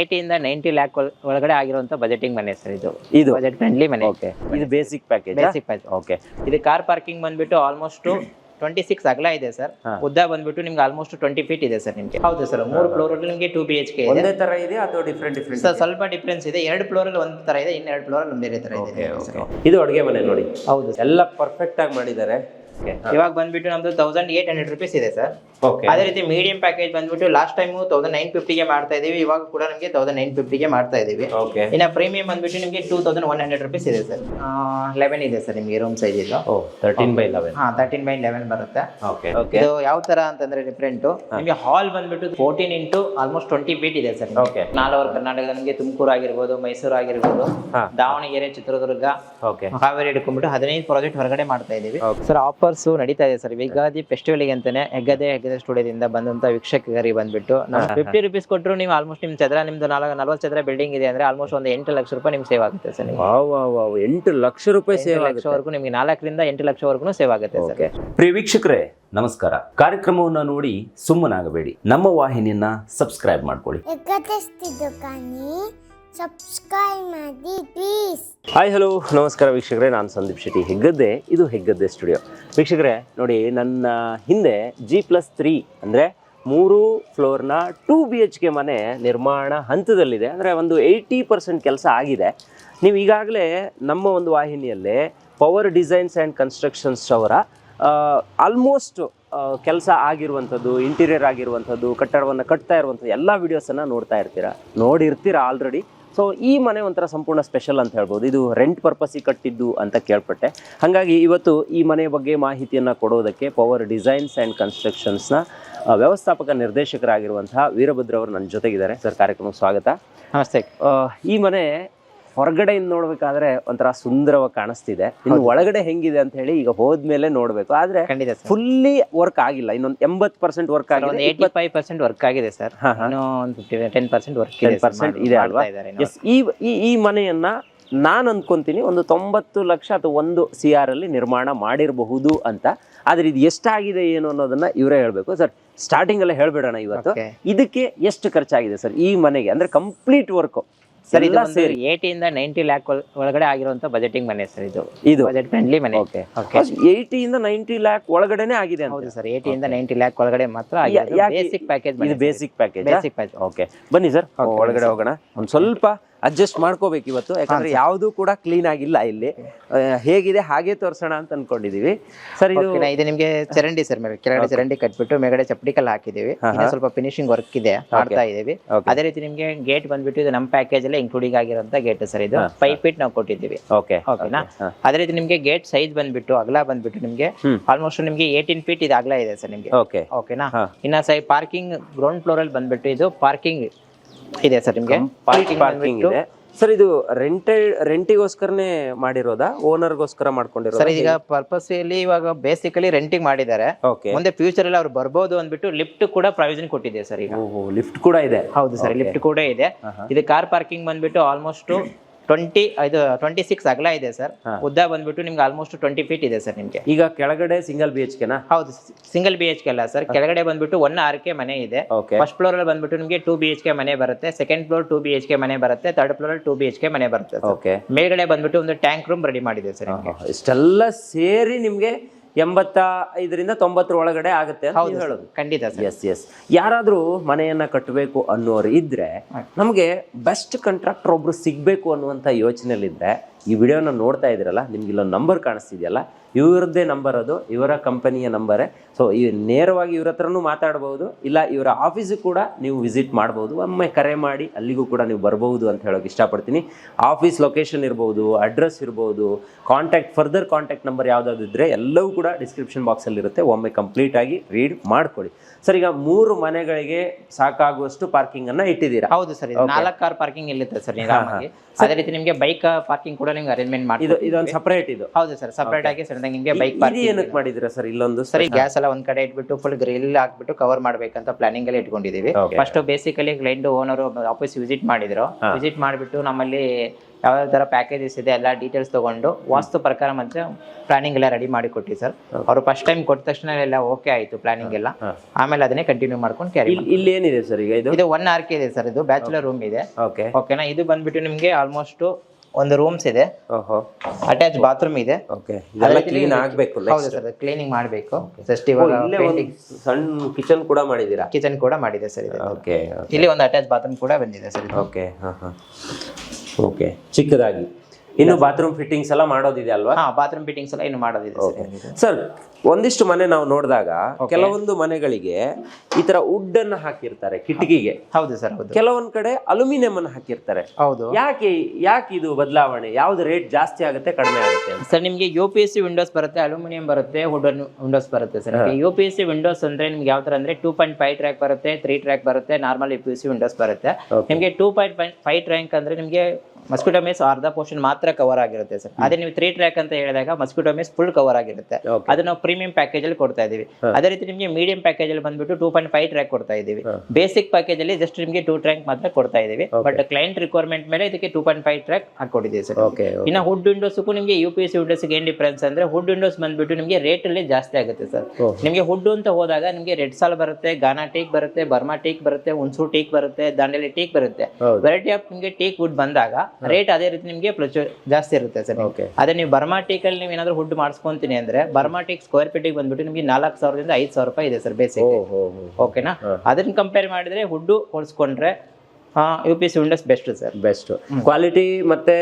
ಏಟಿಯಿಂದ ninety lakh ಒಳಗಡೆ ಆಗಿರುವಂತ budgeting ಮನೆ ಸರ್ ಇದು. ಇದು? ಬಜೆಟ್ ಫ್ರೆಂಡ್ಲಿ ಮನೆ. ಓಕೆ ಇದು basic package basic package okay ಇದು ಕಾರ್ ಪಾರ್ಕಿಂಗ್ ಬಂದ್ಬಿಟ್ಟು ಆಲ್ಮೋಸ್ಟ್ ಟ್ವೆಂಟಿ ಸಿಕ್ಸ್ ಅಗಲ ಇದೆ ಸರ್. ಉದ್ದ ಬಂದ್ಬಿಟ್ಟು ನಿಮ್ಗೆ ಆಲ್ಮೋಸ್ಟ್ ಟ್ವೆಂಟಿ ಫೀಟ್ ಇದೆ ಸರ್ ನಿಮಗೆ. ಹೌದು ಸರ್ ಮೂರು ಫ್ಲೋರ್ ಅಲ್ಲಿ ನಿಮಗೆ ಟೂ ಬಿ ಎಚ್ ಕೆ ಇದೆ. ಒಂದೇ ತರ ಇದೆ ಅಥವಾ ಡಿಫ್ರೆಂಟ್ ಡಿಫ್ರೆಂಟ್ ಸರ್ ಸ್ವಲ್ಪ ಡಿಫ್ರೆನ್ಸ್ ಇದೆ. ಎರಡು ಫ್ಲೋರ್ ಅಲ್ಲಿ ಒಂದು ತರ ಇದೆ ಇನ್ನೆರಡು ಎರಡು ಫ್ಲೋರ್ ಅಲ್ಲಿ ಬೇರೆ ತರ ಇದೆ. ಇದು ಅಡುಗೆ ಮನೆ ನೋಡಿ. ಹೌದು ಎಲ್ಲ ಪರ್ಫೆಕ್ಟ್ ಆಗಿ ಮಾಡಿದ್ದಾರೆ. ಇವಾಗ ಬಂದ್ಬಿಟ್ಟು ನಮ್ದು ತೌಸಂಡ್ ಏಟ್ ಹಂಡ್ರೆಡ್ ರುಪೀಸ್ ಇದೆ ಸರ್ ಓಕೆ ಅದೇ ರೀತಿ ಮೀಡಿಯಂ ಪ್ಯಾಕೇಜ್ ಬಂದ್ಬಿಟ್ಟು ಲಾಸ್ಟ್ ಟೈಮ್ ತೌಸಂಡ್ ನೈನ್ ಫಿಫ್ಟಿಗೆ ಮಾಡ್ತಾ ಇದೀವಿ ಇವಾಗ ಕೂಡ ನಮಗೆ ತೌಸಂಡ್ ನೈನ್ ಫಿಫ್ಟಿಗೆ ಮಾಡ್ತಾ ಇದೀವಿ. ಓಕೆ ಇನ್ನು ಪ್ರೀಮಿಯಂ ಬಂದ್ಬಿಟ್ಟು ನಿಮಗೆ two thousand one hundred rupees ಇದೆ ಸರ್ ಲೆವೆನ್ ಇದೆ ಸರ್ ನಿಮಗೆ ರೂಮ್ ಸೈಜ್ ಇದು. ತರ್ಟೀನ್ ಬೈ ಲೆವೆನ್ ಹಾ ತರ್ಟೀನ್ ಬೈ ಲೆವೆನ್ ಬರುತ್ತೆ. ಇದು ಯಾವ ತರ ಅಂತಂದ್ರೆ ಡಿಫ್ರೆಂಟ್ ನಿಮಗೆ ಹಾಲ್ ಬಂದ್ಬಿಟ್ಟು fourteen into almost twenty feet ಇದೆ ಸರ್ ಓಕೆ ನಾಲ್ವರ್ ಕರ್ನಾಟಕ ನಿಮಗೆ ತುಮಕೂರು ಆಗಿರ್ಬೋದು ಮೈಸೂರು ಆಗಿರ್ಬೋದು ದಾವಣಗೆರೆ ಚಿತ್ರದುರ್ಗ ಓಕೆ ಹಾವೇರಿ ಹಿಡ್ಕೊಂಡ್ಬಿಟ್ಟು ಹದಿನೈದು ಪ್ರಾಜೆಕ್ಟ್ ಹೊರಗಡೆ ಮಾಡ್ತಾ ಇದೀವಿ. ಸರ್ ಸರ್ ಆಫರ್ಸ್ ನಡೀತಾ ಇದೆ ಸರ್. ಯುಗಾದಿ ಫೆಸ್ಟಿವಲ್ಗೆ ಅಂತಾನೆ ಹೆಗ್ಗದೆ ಹೆಗ್ಗದೆ ಸ್ಟುಡಿಯೋದಿಂದ ಬಂದಂತ ವೀಕ್ಷಕರಿಗೆ ಬಂದ್ಬಿಟ್ಟು ನಾವು ಫಿಫ್ಟಿ ರುಪೀಸ್ ಕೊಟ್ಟರು ನೀವು ಆಲ್ಮೋಸ್ಟ್ ನಿಮ್ ಚದ್ರ ನಿಮ್ದು ನಾಲ್ಕು ನಲ್ವತ್ತು ಚದರ ಬಿಲ್ಡಿಂಗ್ ಇದೆ ಅಂದ್ರೆ ಆಲ್ಮೋಸ್ಟ್ ಒಂದು ಎಂಟು ಲಕ್ಷ ರೂಪಾಯಿ ನಿಮ್ಗೆ ಸೇವ್ ಆಗುತ್ತೆ ಸರ್ ಎಂಟು ಲಕ್ಷ ರೂಪಾಯಿ ಸೇವ್ ಲಕ್ಷವರೆಗೂ ನಿಮ್ಗೆ ನಾಲ್ಕರಿಂದ ಎಂಟು ಲಕ್ಷವರೆಗೂ ಸೇವ್ ಆಗುತ್ತೆ ಸರ್. ಪ್ರಿಯ ವೀಕ್ಷಕರೇ ನಮಸ್ಕಾರ. ಕಾರ್ಯಕ್ರಮವನ್ನು ನೋಡಿ ಸುಮ್ಮನಾಗಬೇಡಿ. ನಮ್ಮ ವಾಹಿನಿಯನ್ನ ಸಬ್ಸ್ಕ್ರೈಬ್ ಮಾಡ್ಕೊಳ್ಳಿ. ಸಬ್ಸ್ಕ್ರೈಬ್ ಮಾಡಿ ಪ್ಲೀಸ್ ಹಾಯ್ ಹಲೋ ನಮಸ್ಕಾರ ವೀಕ್ಷಕರೇ, ನಾನು ಸಂದೀಪ್ ಶೆಟ್ಟಿ. ಹೆಗ್ಗದ್ದೆ, ಇದು ಹೆಗ್ಗದ್ದೆ ಸ್ಟುಡಿಯೋ ವೀಕ್ಷಕರೇ, ನೋಡಿ, ನನ್ನ ಹಿಂದೆ ಜಿ ಪ್ಲಸ್ ತ್ರೀ ಅಂದರೆ ಮೂರು ಫ್ಲೋರ್ನ ಟೂ ಬಿ ಎಚ್ ಕೆ ಮನೆ ನಿರ್ಮಾಣ ಹಂತದಲ್ಲಿದೆ. ಅಂದರೆ ಒಂದು ಏಯ್ಟಿ ಪರ್ಸೆಂಟ್ ಕೆಲಸ ಆಗಿದೆ. ನೀವು ಈಗಾಗಲೇ ನಮ್ಮ ಒಂದು ವಾಹಿನಿಯಲ್ಲೇ ಪವರ್ ಡಿಸೈನ್ಸ್ ಆ್ಯಂಡ್ ಕನ್ಸ್ಟ್ರಕ್ಷನ್ಸ್ ಅವರ ಆಲ್ಮೋಸ್ಟ್ ಕೆಲಸ ಆಗಿರುವಂಥದ್ದು ಇಂಟೀರಿಯರ್ ಆಗಿರುವಂಥದ್ದು, ಕಟ್ಟಡವನ್ನು ಕಟ್ತಾ ಇರುವಂಥದ್ದು, ಎಲ್ಲ ವೀಡಿಯೋಸನ್ನು ನೋಡ್ತಾ ಇರ್ತೀರ? ನೋಡಿರ್ತೀರ ಆಲ್ರೆಡಿ ಸೊ ಈ ಮನೆ ಒಂಥರ ಸಂಪೂರ್ಣ ಸ್ಪೆಷಲ್ ಅಂತ ಹೇಳ್ಬೋದು. ಇದು ರೆಂಟ್ ಪರ್ಪಸ್ಸಿಗೆ ಕಟ್ಟಿದ್ದು ಅಂತ ಕೇಳ್ಪಟ್ಟೆ. ಹಾಗಾಗಿ ಇವತ್ತು ಈ ಮನೆ ಬಗ್ಗೆ ಮಾಹಿತಿಯನ್ನು ಕೊಡೋದಕ್ಕೆ ಪವರ್ ಡಿಸೈನ್ಸ್ ಆ್ಯಂಡ್ ಕನ್ಸ್ಟ್ರಕ್ಷನ್ಸ್ನ ವ್ಯವಸ್ಥಾಪಕ ನಿರ್ದೇಶಕರಾಗಿರುವಂತಹ ವೀರಭದ್ರ ಅವರು ನನ್ನ ಜೊತೆಗಿದ್ದಾರೆ. ಸರ್ ಕಾರ್ಯಕ್ರಮಕ್ಕೆ ಸ್ವಾಗತ. ನಮಸ್ತೆ. ಈ ಮನೆ ಹೊರಗಡೆಯಿಂದ ನೋಡ್ಬೇಕಾದ್ರೆ ಒಂಥರ ಸುಂದರವಾಗಿ ಕಾಣಿಸ್ತಿದೆ. ಇನ್ನು ಒಳಗಡೆ ಹೆಂಗಿದೆ ಅಂತ ಹೇಳಿ ಈಗ ಹೋದ್ಮೇಲೆ ನೋಡ್ಬೇಕು. ಆದ್ರೆ ಖಂಡಿತ ಸರ್. ಫುಲ್ಲಿ ವರ್ಕ್ ಆಗಿಲ್ಲ. ಇನ್ನೊಂದು ಎಂಬತ್ ಪರ್ಸೆಂಟ್ ವರ್ಕ್ ಒಂದು ಆಗಿದೆ. ಏಯ್ಟಿ ಫೈವ್ ಪರ್ಸೆಂಟ್ ವರ್ಕ್ ಆಗಿದೆ ಸರ್. ಹಾ, ಹಾ. ಇನ್ನೂ ಒಂದು ಫಿಫ್ಟಿ ಟೆನ್ ಪರ್ಸೆಂಟ್ ವರ್ಕ್ ಇದೆ ಪರ್ಸೆಂಟ್ ಇದೆ ಅಲ್ವಾ? ಎಸ್ ಈ ಈ ಈ ಮನೆಯನ್ನ ನಾನು ಅನ್ಕೊಂತೀನಿ ಒಂದು ತೊಂಬತ್ತು ಲಕ್ಷ ಅಥವಾ ಒಂದು ಸಿ ಆರ್ ಅಲ್ಲಿ ನಿರ್ಮಾಣ ಮಾಡಿರಬಹುದು ಅಂತ. ಆದ್ರೆ ಇದು ಎಷ್ಟಾಗಿದೆ ಏನು ಅನ್ನೋದನ್ನ ಇವರೇ ಹೇಳ್ಬೇಕು. ಸರ್ ಸ್ಟಾರ್ಟಿಂಗ್ ಅಲ್ಲೇ ಹೇಳ್ಬಿಡೋಣ ಇವತ್ತು. Okay. ಇದಕ್ಕೆ ಎಷ್ಟು ಖರ್ಚಾಗಿದೆ ಸರ್ ಈ ಮನೆಗೆ? ಅಂದ್ರೆ ಕಂಪ್ಲೀಟ್ ವರ್ಕ್ ಸರ್ ಇದು ಸರ್. ಏಟಿಯಿಂದ ನೈಂಟಿ ಲ್ಯಾಕ್ ಒಳಗಡೆ ಆಗಿರುವಂತ ಬಜೆಟಿಂಗ್ ಮನೆ ಸರ್ ಇದು. ಇದು? ಬಜೆಟ್ ಫ್ರೆಂಡ್ಲಿ ಮನೆ. ಓಕೆ ಓಕೆ ಇಂದ ನೈಂಟಿ ಲ್ಯಾಕ್ ಒಳಗಡೆನೆ ಆಗಿದೆ ಹೌದು ಸರ್ ಇಂದ ನೈಂಟಿ ಲ್ಯಾಕ್ ಒಳಗಡೆ ಮಾತ್ರ ಬೇಸಿಕ್ ಪ್ಯಾಕೇಜ್ ಇದು basic package basic package okay ಬನ್ನಿ ಸರ್ ಒಳಗಡೆ ಹೋಗೋಣ. ಒಂದು ಸ್ವಲ್ಪ ಅಡ್ಜಸ್ಟ್ ಮಾಡ್ಕೋಬೇಕು ಇವತ್ತು ಯಾಕಂದ್ರೆ ಯಾವುದು ಕೂಡ ಕ್ಲೀನ್ ಆಗಿಲ್ಲ ಇಲ್ಲಿ. ಹೇಗಿದೆ ಹಾಗೆ ತೋರಿಸೋಣ ಅಂತ ಅನ್ಕೊಂಡಿದೀವಿ. ಸರ್ ಇದು ಇದು ನಿಮ್ಗೆ ಚರಂಡಿ ಸರ್ ಮೇಲೆ ಕೆಳಗಡೆ ಚರಂಡಿ ಕಟ್ಬಿಟ್ಟು ಮೇಗಡೆ ಚಪ್ಪಡಿ ಕಲ್ಲು ಹಾಕಿದೀವಿ ಇನ್ನ ಸ್ವಲ್ಪ ಫಿನಿಶಿಂಗ್ ವರ್ಕ್ ಇದೆ ಮಾಡ್ತಾ ಇದೀವಿ Okay. ಅದೇ ರೀತಿ ನಿಮ್ಗೆ ಗೇಟ್ ಬಂದ್ಬಿಟ್ಟು ಇದು ನಮ್ಮ ಪ್ಯಾಕೇಜ್ ಅಲ್ಲಿ ಇನ್ಕ್ಲೂಡಿಂಗ್ ಆಗಿರುವಂತ ಗೇಟ್ ಸರ್ ಇದು ಫೈವ್ ಫೀಟ್ ನಾವು ಕೊಟ್ಟಿದ್ದೀವಿ. ಓಕೆ ಓಕೆನಾ ಅದೇ ರೀತಿ ನಿಮ್ಗೆ ಗೇಟ್ ಸೈಜ್ ಬಂದ್ಬಿಟ್ಟು ಅಗಲ ಬಂದ್ಬಿಟ್ಟು ನಿಮ್ಗೆ ಆಲ್ಮೋಸ್ಟ್ ನಿಮ್ಗೆ ಏಯ್ಟೀನ್ ಫೀಟ್ ಇದು ಅಗಲ ಇದೆ ಸರ್ ನಿಮ್ಗೆ. ಓಕೆ ಓಕೆನಾ ಹಾ. ಇನ್ನ ಸೈ ಪಾರ್ಕಿಂಗ್ ಗ್ರೌಂಡ್ ಫ್ಲೋರ್ ಅಲ್ಲಿ ಬಂದ್ಬಿಟ್ಟು ಇದು ಪಾರ್ಕಿಂಗ್ ಇದೆ ಸರ್ ನಿಮ್ಗೆ? ಪಾರ್ಕಿಂಗ್ ಇದೆ. ಸರ್ ಇದು ರೆಂಟೆಡ್ ರೆಂಟಿಗೋಸ್ಕರನೇ ಮಾಡಿರೋದಾ? ಓನರ್ಗೋಸ್ಕರ ಮಾಡ್ಕೊಂಡಿರೋ ಸರ್ ಈಗ ಪರ್ಪಸ್ ಅಲ್ಲಿ ಇವಾಗ ಬೇಸಿಕಲಿ ರೆಂಟಿಂಗ್ ಮಾಡಿದ್ದಾರೆ. ಓಕೆ ಮುಂದೆ ಫ್ಯೂಚರ್ ಅಲ್ಲಿ ಅವ್ರು ಬರ್ಬೋದು ಅಂದ್ಬಿಟ್ಟು ಲಿಫ್ಟ್ ಕೂಡ ಪ್ರಾವಿಷನ್ ಕೊಟ್ಟಿದೆ ಸರ್ ಈಗ. ಲಿಫ್ಟ್ ಕೂಡ ಇದೆ. ಹೌದು ಸರ್ ಲಿಫ್ಟ್ ಕೂಡ ಇದೆ. ಇದು ಕಾರ್ ಪಾರ್ಕಿಂಗ್ ಬಂದ್ಬಿಟ್ಟು ಆಲ್ಮೋಸ್ಟ್ ಟ್ವೆಂಟಿ ಇದು ಟ್ವೆಂಟಿ ಸಿಕ್ಸ್ ಅಗಲ ಇದೆ ಸರ್. ಉದ್ದ ಬಂದ್ಬಿಟ್ಟು ನಿಮ್ಗೆ ಆಲ್ಮೋಸ್ಟ್ ಟ್ವೆಂಟಿ ಫೀಟ್ ಇದೆ ಸರ್ ನಿಮಗೆ. ಈಗ ಕೆಳಗಡೆ ಸಿಂಗಲ್ ಬಿ ಎಚ್ ಕೆನ ಹೌದು ಸಿಂಗಲ್ ಬಿ ಎಚ್ ಕೆ ಅಲ್ಲ ಸರ್. ಕೆಳಗಡೆ ಬಂದ್ಬಿಟ್ಟು ಒನ್ ಆರ್ ಕೆ ಮನೆ ಇದೆ. ಫಸ್ಟ್ ಫ್ಲೋರ್ ಅಲ್ಲಿ ಬಂದ್ಬಿಟ್ಟು ನಿಮಗೆ ಟೂ ಬಿ ಎಚ್ ಕೆ ಮನೆ ಬರುತ್ತೆ. Second floor two B H K ಮನೆ ಬರುತ್ತೆ. Third floor two B H K ಮನೆ ಬರುತ್ತೆ ಮೇಲ್ಗಡೆ ಬಂದ್ಬಿಟ್ಟು ಒಂದು ಟ್ಯಾಂಕ್ ರೂಮ್ ರೆಡಿ ಮಾಡಿದೆ ಸರ್ ಇಷ್ಟೆಲ್ಲ ಸೇರಿ ನಿಮ್ಗೆ ಎಂಬತ್ತ ಐದರಿಂದ ತೊಂಬತ್ತರ ಒಳಗಡೆ ಆಗುತ್ತೆ ಅಂತ ನೀವು ಹೇಳೋದು. ಖಂಡಿತ ಸರ್. ಎಸ್ ಎಸ್ ಯಾರಾದರೂ ಮನೆಯನ್ನ ಕಟ್ಟಬೇಕು ಅನ್ನೋರು ಇದ್ರೆ ನಮಗೆ ಬೆಸ್ಟ್ ಕಂಟ್ರಾಕ್ಟರ್ ಒಬ್ರು ಸಿಗ್ಬೇಕು ಅನ್ನುವಂಥ ಯೋಚನೆಯಲ್ಲಿದ್ರೆ ಈ ವಿಡಿಯೋನ ನೋಡ್ತಾ ಇದ್ದೀರಲ್ಲ ನಿಮ್ಗೆ ಇಲ್ಲೊಂದು ನಂಬರ್ ಕಾಣಿಸ್ತಿದೆಯಲ್ಲ ಇವರದ್ದೇ ನಂಬರ್ ಅದು ಇವರ ಕಂಪನಿಯ ನಂಬರೇ. ಸೊ ಈ ನೇರವಾಗಿ ಇವ್ರ ಹತ್ರನೂ ಮಾತಾಡ್ಬೋದು ಇಲ್ಲ ಇವರ ಆಫೀಸಿಗೆ ಕೂಡ ನೀವು ವಿಸಿಟ್ ಮಾಡ್ಬೋದು ಒಮ್ಮೆ ಕರೆ ಮಾಡಿ ಅಲ್ಲಿಗೂ ಕೂಡ ನೀವು ಬರ್ಬೋದು ಅಂತ ಹೇಳೋಕೆ ಇಷ್ಟಪಡ್ತೀನಿ. ಆಫೀಸ್ ಲೊಕೇಶನ್ ಇರ್ಬೋದು ಅಡ್ರೆಸ್ ಇರ್ಬೋದು ಕಾಂಟ್ಯಾಕ್ಟ್ ಫರ್ದರ್ ಕಾಂಟ್ಯಾಕ್ಟ್ ನಂಬರ್ ಯಾವುದಾದ್ರು ಇದ್ರೆ ಎಲ್ಲವೂ ಕೂಡ ಡಿಸ್ಕ್ರಿಪ್ಷನ್ ಬಾಕ್ಸಲ್ಲಿರುತ್ತೆ ಒಮ್ಮೆ ಕಂಪ್ಲೀಟ್ ಆಗಿ ರೀಡ್ ಮಾಡ್ಕೊಳ್ಳಿ. ಸರ್ ಈಗ ಮೂರು ಮನೆಗಳಿಗೆ ಸಾಕಾಗುವಷ್ಟು ಪಾರ್ಕಿಂಗ್ ಅನ್ನ ಇಟ್ಟಿದ್ದೀರಾ? ಹೌದು ಸರ್ ನಾಲ್ಕು ಕಾರ್ ಪಾರ್ಕಿಂಗ್ ಇಲ್ಲಿರುತ್ತೆ ಸರ್ ಅದೇ ರೀತಿ ನಿಮಗೆ ಬೈಕ್ ಪಾರ್ಕಿಂಗ್ ಕೂಡ ನಿಮ್ಗೆ ಅರೇಂಜ್ಮೆಂಟ್ ಮಾಡಿ ಇದು ಇದೊಂದು ಸಪರೇಟ್ ಇದು. ಹೌದು ಸರ್ ಸಪರೇಟ್ ಆಗಿ ಸಣ್ಣದಾಗಿ ನಿಮಗೆ ಬೈಕ್ ಇದು ಏನಕ್ಕೆ ಮಾಡಿದಿರಾ ಸರ್ ಇಲ್ಲೊಂದು ಸರಿ ಗ್ಯಾಸ್ ಎಲ್ಲ ಒಂದ್ ಕಡೆ ಇಟ್ಬಿಟ್ಟು ಫುಲ್ ಗ್ರಿಲ್ ಹಾಕ್ಬಿಟ್ಟು ಕವರ್ ಮಾಡ್ಬೇಕಂತ ಪ್ಲಾನಿಂಗ್ ಅಲ್ಲಿ ಇಟ್ಕೊಂಡಿದೀವಿ. First basically client owner office visit ಮಾಡಿದ್ರು. ವಿಸಿಟ್ ಮಾಡಿಬಿಟ್ಟು ನಮ್ಮಲ್ಲಿ ಯಾವ ತರ ಪ್ಯಾಕೇಜಸ್ ಇದೆ ಎಲ್ಲ ಡೀಟೇಲ್ಸ್ ತಗೊಂಡು ವಾಸ್ತು ಪ್ರಕಾರ ಮತ್ತೆ ಪ್ಲಾನಿಂಗ್ ಎಲ್ಲ ರೆಡಿ ಮಾಡಿ ಕೊಟ್ಟಿ ಸರ್ ಅವರು ಫಸ್ಟ್ ಟೈಮ್ ಕೊಟ್ಟ ತಕ್ಷಣ ಎಲ್ಲ ಓಕೆ ಆಯ್ತು ಪ್ಲಾನಿಂಗ್ ಎಲ್ಲ. ಆಮೇಲೆ ಅದನ್ನೇ ಕಂಟಿನ್ಯೂ ಮಾಡ್ಕೊಂಡು ಕ್ಯಾರಿ ಇಲ್ಲಿ ಇಲ್ಲಿ ಏನಿದೆ ಸರ್ ಈಗ ಇದು? ಇದು ಒನ್ ಆರ್ ಕೆ ಇದೆ ಸರ್ ಇದು ಬ್ಯಾಚುಲರ್ ರೂಮ್ ಇದೆ. ಓಕೆ ಓಕೆನಾ ಇದು ಬಂದ್ಬಿಟ್ಟು ನಿಮ್ಗೆ ಆಲ್ಮೋಸ್ಟ್ ಒಂದು ರೂಮ್ಸ್ ಇದೆ. ಓಹೋ. ಅಟ್ಯಾಚ್ ಬಾತ್ರೂಮ್ ಇದೆ. ಓಕೆ ಇದೆಲ್ಲ ಕ್ಲೀನ್ ಆಗ್ಬೇಕು ಹೌದು ಸರ್ ಕ್ಲೀನಿಂಗ್ ಮಾಡಬೇಕು. ಜಸ್ಟ್ ಇವಾಗ ಇಲ್ಲೇ ಒಂದು ಸಣ್ಣ ಕಿಚನ್ ಕೂಡ ಮಾಡಿದ್ದೀರಾ? ಕಿಚನ್ ಕೂಡ ಮಾಡಿದೆ ಸರ್ ಇದು ಓಕೆ ಇಲ್ಲಿ ಒಂದು ಅಟ್ಯಾಚ್ ಬಾತ್ರೂಮ್ ಕೂಡ ಬಂದಿದೆ ಸರ್ ಇದು. ಓಕೆ ಹಾಂ ಹಾಂ. ಓಕೆ ಚಿಕ್ಕದಾಗಿ. ಇನ್ನು ಬಾತ್ರೂಮ್ ಫಿಟ್ಟಿಂಗ್ಸ್ ಎಲ್ಲ ಮಾಡೋದಿದೆ ಅಲ್ವಾ? ಹಾ ಬಾತ್ರೂಮ್ ಫಿಟ್ಟಿಂಗ್ಸ್ ಎಲ್ಲ ಇನ್ನು ಮಾಡೋದಿದೆ ಸರ್. ಸರ್ ಒಂದಿಷ್ಟು ಮನೆ ನಾವು ನೋಡಿದಾಗ ಕೆಲವೊಂದು ಮನೆಗಳಿಗೆ ಈ ತರ ವುಡ್ ಅನ್ನ ಹಾಕಿರ್ತಾರೆ ಕಿಟಕಿಗೆ. ಹೌದು ಸರ್ ಹೌದು. ಕೆಲವೊಂದ್ ಕಡೆ ಅಲ್ಯೂಮಿನಿಯಂ ಅನ್ನ ಹಾಕಿರ್ತಾರೆ. ಹೌದು. ಯಾಕೆ ಯಾಕೆ ಇದು ಬದಲಾವಣೆ? ಯಾವ್ದು ರೇಟ್ ಜಾಸ್ತಿ ಆಗುತ್ತೆ ಕಡಿಮೆ ಆಗುತ್ತೆ ಸರ್ ನಿಮಗೆ U P S C windows ಬರುತ್ತೆ ಅಲ್ಯೂಮಿನಿಯಂ ಬರುತ್ತೆ ವುಡನ್ ವಿಂಡೋಸ್ ಬರುತ್ತೆ sir. U P S C windows ಅಂದ್ರೆ ನಿಮ್ಗೆ ಯಾವ ತರ ಅಂದ್ರೆ ಟೂ ಪಾಯಿಂಟ್ ಫೈವ್ ಟ್ರ್ಯಾಕ್ ಬರುತ್ತೆ ತ್ರೀ ಟ್ರ್ಯಾಕ್ ಬರುತ್ತೆ normal U P S C windows ಬರುತ್ತೆ. ನಿಮಗೆ ಟೂ ಪಾಯಿಂಟ್ ಫೈವ್ ಟ್ರ್ಯಾಕ್ ಅಂದ್ರೆ ನಿಮಗೆ ಮಸ್ಕಿಟೋ ಮೇಸ್ ಅರ್ಧ ಪೋರ್ಷನ್ ಮಾತ್ರ ಕವರ್ ಆಗಿರುತ್ತೆ ಸರ್ ಅದೇ ನೀವು ತ್ರೀ ಟ್ರ್ಯಾಕ್ ಅಂತ ಹೇಳಿದಾಗ ಮಸ್ಕಿಟೋ ಮೇಸ್ ಫುಲ್ ಕವರ್ ಆಗಿರುತ್ತೆ. ಅದು ನಾವು ಪ್ರೀಮಿಯಂ ಪ್ಯಾಕೇಜ್ ಅಲ್ಲಿ ಕೊಡ್ತಾ ಇದೀವಿ ಅದೇ ರೀತಿ ನಿಮಗೆ ಮೀಡಿಯಂ ಪ್ಯಾಕೇಜ್ ಅಲ್ಲಿ ಬಂದ್ಬಿಟ್ಟು ಟೂ ಪಾಯಿಂಟ್ ಫೈವ್ ಟ್ರ್ಯಾಕ್ ಕೊಡ್ತಾ ಇದೀವಿ ಬೇಸಿಕ್ ಪ್ಯಾಕೇಜ್ ಅಲ್ಲಿ ಜಸ್ಟ್ ನಿಮಗೆ ಟೂ ಟ್ರ್ಯಾಕ್ ಮಾತ್ರ ಕೊಡ್ತಾ ಇದೀವಿ ಬಟ್ ಕ್ಲೈಂಟ್ ರಿಕ್ವೈರ್ಮೆಂಟ್ ಮೇಲೆ ಇದಕ್ಕೆ ಟೂ ಪಾಯಿಂಟ್ ಫೈವ್ ಟ್ರ್ಯಾಕ್ ಹಾಕೊಟ್ಟಿದ್ದೀವಿ ಸರ್ ಇನ್ನು ಹುಡ್ ವಿಂಡೋಸ್ಗೂ ನಿಮಗೆ ಯು ಪಿ ಎಸ್ ವಿಂಡೋಸ್ ಏನ್ ಡಿಫ್ರೆನ್ಸ್ ಅಂದ್ರೆ ಹುಡ್ ವಿಂಡೋಸ್ ಬಂದ್ಬಿಟ್ಟು ನಿಮಗೆ ರೇಟ್ ಅಲ್ಲಿ ಜಾಸ್ತಿ ಆಗುತ್ತೆ ಸರ್ ನಿಮಗೆ ಹುಡ್ ಅಂತ ಹೋದಾಗ ನಿಮಗೆ ರೆಡ್ ಸಾಲ್ ಬರುತ್ತೆ ಗಾನಾ ಟೀಕ್ ಬರುತ್ತೆ ಬರ್ಮಾ ಟೀಕ್ ಬರುತ್ತೆ ಹುಣ್ಸೂ ಟೀಕ್ ಬರುತ್ತೆ ದಾಂಡೇಲಿ ಟೀಕ್ ಬರುತ್ತೆ. ವೆರೈಟಿ ಆಫ್ ನಿಮಗೆ ಟೀಕ್ ವುಡ್ ಬಂದಾಗ ರೇಟ್ ಅದೇ ರೀತಿ ನಿಮಗೆ ಪ್ಲಸ್ ಜಾಸ್ತಿ ಇರುತ್ತೆ ಸರ್ ಓಕೆ ಅದೇ ನೀವು ಬರ್ಮಾಟಿಕಲ್ಲಿ ಅಲ್ಲಿ ನೀವು ಏನಾದ್ರು ಹುಡ್ ಮಾಡಿಸ್ಕೊಂತೀನಿ ಅಂದ್ರೆ ಬರ್ಮಾಟಿಕ್ ಸ್ಕ್ವೇರ್ ಫೀಟಿಗೆ ಬಂದ್ಬಿಟ್ಟು ನಿಮಗೆ ನಾಲ್ಕು ಸಾವಿರದಿಂದ ಐದು ಸಾವಿರ ರೂಪಾಯಿ ಇದೆ ಸರ್ ಬೇಸಿಕ್ ಓಕೆನಾ ಅದನ್ನ ಕಂಪೇರ್ ಮಾಡಿದ್ರೆ ಹುಡ್ಡು ಹೋಲಿಸ್ಕೊಂಡ್ರೆ U P S windows best sir. Best quality ಮತ್ತೆ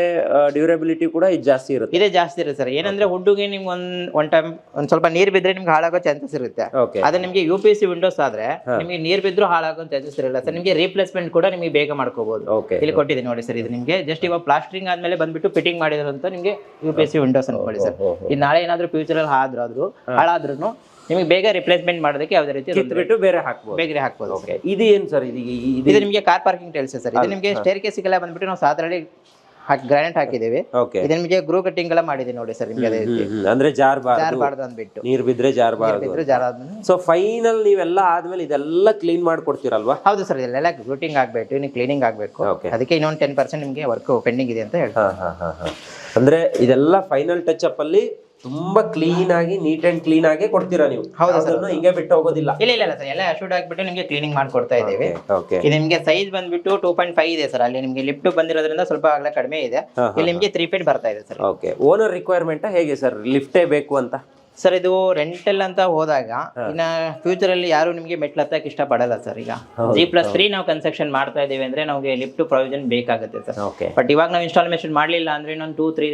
ಡ್ಯೂರಬಿಲಿಟಿ ಕೂಡ ಇದು ಜಾಸ್ತಿ ಇರುತ್ತೆ. ಇದೆ ಜಾಸ್ತಿ ಇರುತ್ತೆ ಸರ್. ಏನಂದ್ರೆ ಹುಡ್ಡುಗೆ ನಿಮ್ಗೆ ಒಂದ್ ಒನ್ ಟೈಮ್ ಒಂದ್ ಸ್ವಲ್ಪ ನೀರ್ ಬಿದ್ರೆ ನಿಮ್ಗೆ ಹಾಳಾಗೋ ಚಾನ್ಸಸ್ ಇರುತ್ತೆ. ಅದೇ ನಿಮ್ಗೆ ಯು ಪಿ ಸಿ ವಿಂಡೋಸ್ ಆದ್ರೆ ನಿಮಗೆ ನೀರ್ ಬಿದ್ರು ಹಾಳಾಗೋ ಚಾನ್ಸಸ್ ಇರಲ್ಲ ಸರ್. ನಿಮ್ಗೆ ರೀಪ್ಲೇಸ್ಮೆಂಟ್ ಕೂಡ ನಿಮಗೆ ಬೇಗ ಮಾಡ್ಕೋಬಹುದು ಇಲ್ಲಿ ಕೊಟ್ಟಿದ್ದೀನಿ ನೋಡಿ ಸರ್ ಇದು ನಿಮ್ಗೆ. ಜಸ್ಟ್ ಇವಾಗ ಪ್ಲಾಸ್ಟ್ರಿಂಗ್ ಆದ್ಮೇಲೆ ಬಂದ್ಬಿಟ್ಟು ಫಿಟ್ಟಿಂಗ್ ಮಾಡಿದ್ರಂತ ನಿಮ್ಗೆ U P S C windows ಅನ್ಕೊಳ್ಳಿ ಸರ್. ಇದು ನಾಳೆ ಏನಾದ್ರು ಫ್ಯೂಚರ್ ಅಲ್ಲಿ ಹಾದ್ರಾದ್ರು ಹಾಳಾದ್ರೂ ನಿಮಗೆ ಬೇಗ ರಿಪ್ಲೇಸ್ಮೆಂಟ್ ಮಾಡೋದಕ್ಕೆ ಯಾವುದೇ ರೀತಿ ತೊಂದ್ರೆ ಬಿಟ್ಟು ಬೇರೆ ಹಾಕ್ಬೋದು. ಬೇಗ ಹಾಕ್ಬೋದು ಓಕೆ ಇದು ಏನು ಸರ್ ಇದು ಇದು ಇದು ನಿಮಗೆ ಕಾರ್ ಪಾರ್ಕಿಂಗ್ ಟೈಲ್ಸ್ ಸರ್. ಇದು ನಿಮಗೆ ಸ್ಟೇರ್ ಕೇಸಿಗೆಲ್ಲ ಬಂದ್ಬಿಟ್ಟು ನಾವು ಸಾಧಾರಣ ಹಾಕಿ ಗ್ರಾನೈಟ್ ಹಾಕಿದ್ದೀವಿ. ಓಕೆ ಇದು ನಿಮಗೆ ಗ್ರೂ ಕಟ್ಟಿಂಗ್ ಎಲ್ಲ ಮಾಡಿದೆ ನೋಡಿ ಸರ್ ನಿಮಗೆ ಅದೇ ರೀತಿ. ಅಂದ್ರೆ ಜಾರ್ಬಾರ್ದು. ಜಾರಬಾರ್ದು ಅಂದ್ಬಿಟ್ಟು. ನೀರು ಬಿದ್ರೆ ಜಾರ್ಬಾರ್ದು ಇದ್ರೆ ಜಾರ ಆದ್ಮೇಲೆ ಸೊ ಫೈನಲ್ ನೀವೆಲ್ಲ ಆದ್ಮೇಲೆ ಇದೆಲ್ಲ ಕ್ಲೀನ್ ಮಾಡ್ಕೊಡ್ತೀರಲ್ವಾ? ಹೌದು ಸರ್ ಇದೆಲ್ಲ ಗ್ರೂಟಿಂಗ್ ಆಗಬೇಕು ಇನ್ನು ಕ್ಲೀನಿಂಗ್ ಆಗಬೇಕು. ಅದಕ್ಕೆ ಇನ್ನೊಂದು ಟೆನ್ ಪರ್ಸೆಂಟ್ ನಿಮಗೆ ವರ್ಕ್ ಪೆಂಡಿಂಗ್ ಇದೆ ಅಂತ ಹೇಳ್ತಾರೆ. ಹಾ ಹಾ ಹಾ ಹಾ. ಅಂದ್ರೆ ಇದೆಲ್ಲ ಫೈನಲ್ ಟಚ್ ಅಪ್ ಅಲ್ಲಿ ತುಂಬಾ ಕ್ಲೀನ್ ಆಗಿ ನೀಟ್ ಅಂಡ್ ಕ್ಲೀನ್ ಆಗಿ ಕೊಡ್ತೀರಾ ನೀವು. ಹೌದು ಸರ್. ಹಿಂಗೆ ಬಿಟ್ಟು ಹೋಗೋದಿಲ್ಲ. ಇಲ್ಲ ಇಲ್ಲ ಇಲ್ಲ ಸರ್. ಎಲ್ಲ ಶೂಟ್ ಹಾಕ್ಬಿಟ್ಟು ನಿಮಗೆ ಕ್ಲೀನಿಂಗ್ ಮಾಡ್ಕೊಡ್ತಾ ಇದ್ದೀವಿ. ಓಕೆ ಇದು ನಿಮಗೆ ಸೈಜ್ ಬಂದ್ಬಿಟ್ಟು ಟೂ ಪಾಯಿಂಟ್ ಫೈವ್ ಇದೆ ಸರ್. ಅಲ್ಲಿ ನಿಮಗೆ ಲಿಫ್ಟ್ ಬಂದಿರೋದ್ರಿಂದ ಸ್ವಲ್ಪ ಆಗಲೇ ಕಡಿಮೆ ಇದೆ. ಹಾ, ಇಲ್ಲಿ ನಿಮಗೆ ತ್ರೀ ಫೀಟ್ ಬರ್ತಾ ಇದೆ ಸರ್. ಓಕೆ ಓನರ್ ರಿಕ್ವೈರ್ಮೆಂಟ್ ಹೇಗೆ ಸರ್? ಲಿಫ್ಟೇ ಬೇಕು ಅಂತ? ಸರ್ ಇದು ರೆಂಟಲ್ ಅಂತ ಹೋದಾಗ ಇನ್ನ ಫ್ಯೂಚರ್ ಅಲ್ಲಿ ಯಾರು ನಿಮಗೆ ಮೆಟ್ಲು ಹತ್ತಕ್ಕೆ ಇಷ್ಟಪಡಲ್ಲ ಸರ್. ಈಗ ಜಿ ಪ್ಲಸ್ ತ್ರೀ ನಾವು ಕನ್ಸ್ಟ್ರಕ್ಷನ್ ಮಾಡ್ತಾ ಇದೀವಿ ಅಂದ್ರೆ ನಮಗೆ ಲಿಫ್ಟ್ ಪ್ರೊವಿಷನ್ ಬೇಕಾಗುತ್ತೆ ಸರ್. ಓಕೆ ಬಟ್ ಇವಾಗ ನಾವು ಇನ್ಸ್ಟಾಲ್ಮೇಷನ್ ಮಾಡಲಿಲ್ಲ ಅಂದ್ರೆ ಇನ್ನೊಂದು ಟೂ ತ್ರೀ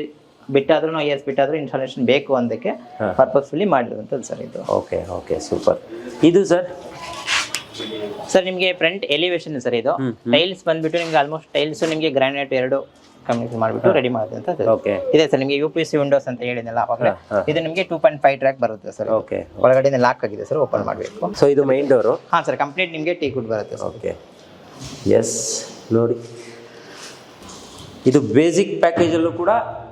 ಬಿಟ್ಟಾದ್ರೂ ಐ ಎಸ್ ಬಿಟ್ಟಾದ್ರೂ ಇನ್ಫಾರ್ಮೇಶನ್ ಬೇಕು ಅಂದಕ್ಕೆ ಪರ್ಪಸ್ಫುಲಿ ಮಾಡಿರುವಂಥದ್ದು ಸರ್ ಇದು. Okay okay super. ಇದು ಸರ್? ಸರ್ ನಿಮಗೆ ಫ್ರಂಟ್ ಎಲಿವೇಶನ್ ಸರ್ ಇದು. ಟೈಲ್ಸ್ ಬಂದ್ಬಿಟ್ಟು ನಿಮ್ಗೆ ಆಲ್ಮೋಸ್ಟ್ ಟೈಲ್ಸ್ ನಿಮಗೆ ಗ್ರಾನೈಟ್ ಎರಡು ಕಮ್ಯೂನಿಕೇಟ್ ಮಾಡಿಬಿಟ್ಟು ರೆಡಿ ಓಕೆ. ಇದೆ ಸರ್ ನಿಮಗೆ ಯು ಪಿ ಸಿ ವಿಂಡೋಸ್ ಅಂತ ಹೇಳಿದ್ನಲ್ಲ ಅವಾಗ ಇದು ನಿಮಗೆ ಟೂ ಪಾಯಿಂಟ್ ಫೈವ್ ಟ್ರ್ಯಾಕ್ ಬರುತ್ತೆ ಸರ್ ಓಕೆ ಒಳಗಡೆ ಲಾಕ್ ಆಗಿದೆ ಸರ್ ಓಪನ್ ಮಾಡಬೇಕು. ಸೊ ಇದು ಮೈನ್ ಡೋರು ಹಾಂ ಸರ್ ಕಂಪ್ಲೀಟ್ ನಿಮಗೆ ಟೀ ಕುಡ್ ಬರುತ್ತೆ ಓಕೆ. ಎಸ್ ನೋಡಿ. ಇದು ಬೇಸಿಕ್ ಪ್ಯಾಕೇಜಲ್ಲೂ ಕೂಡ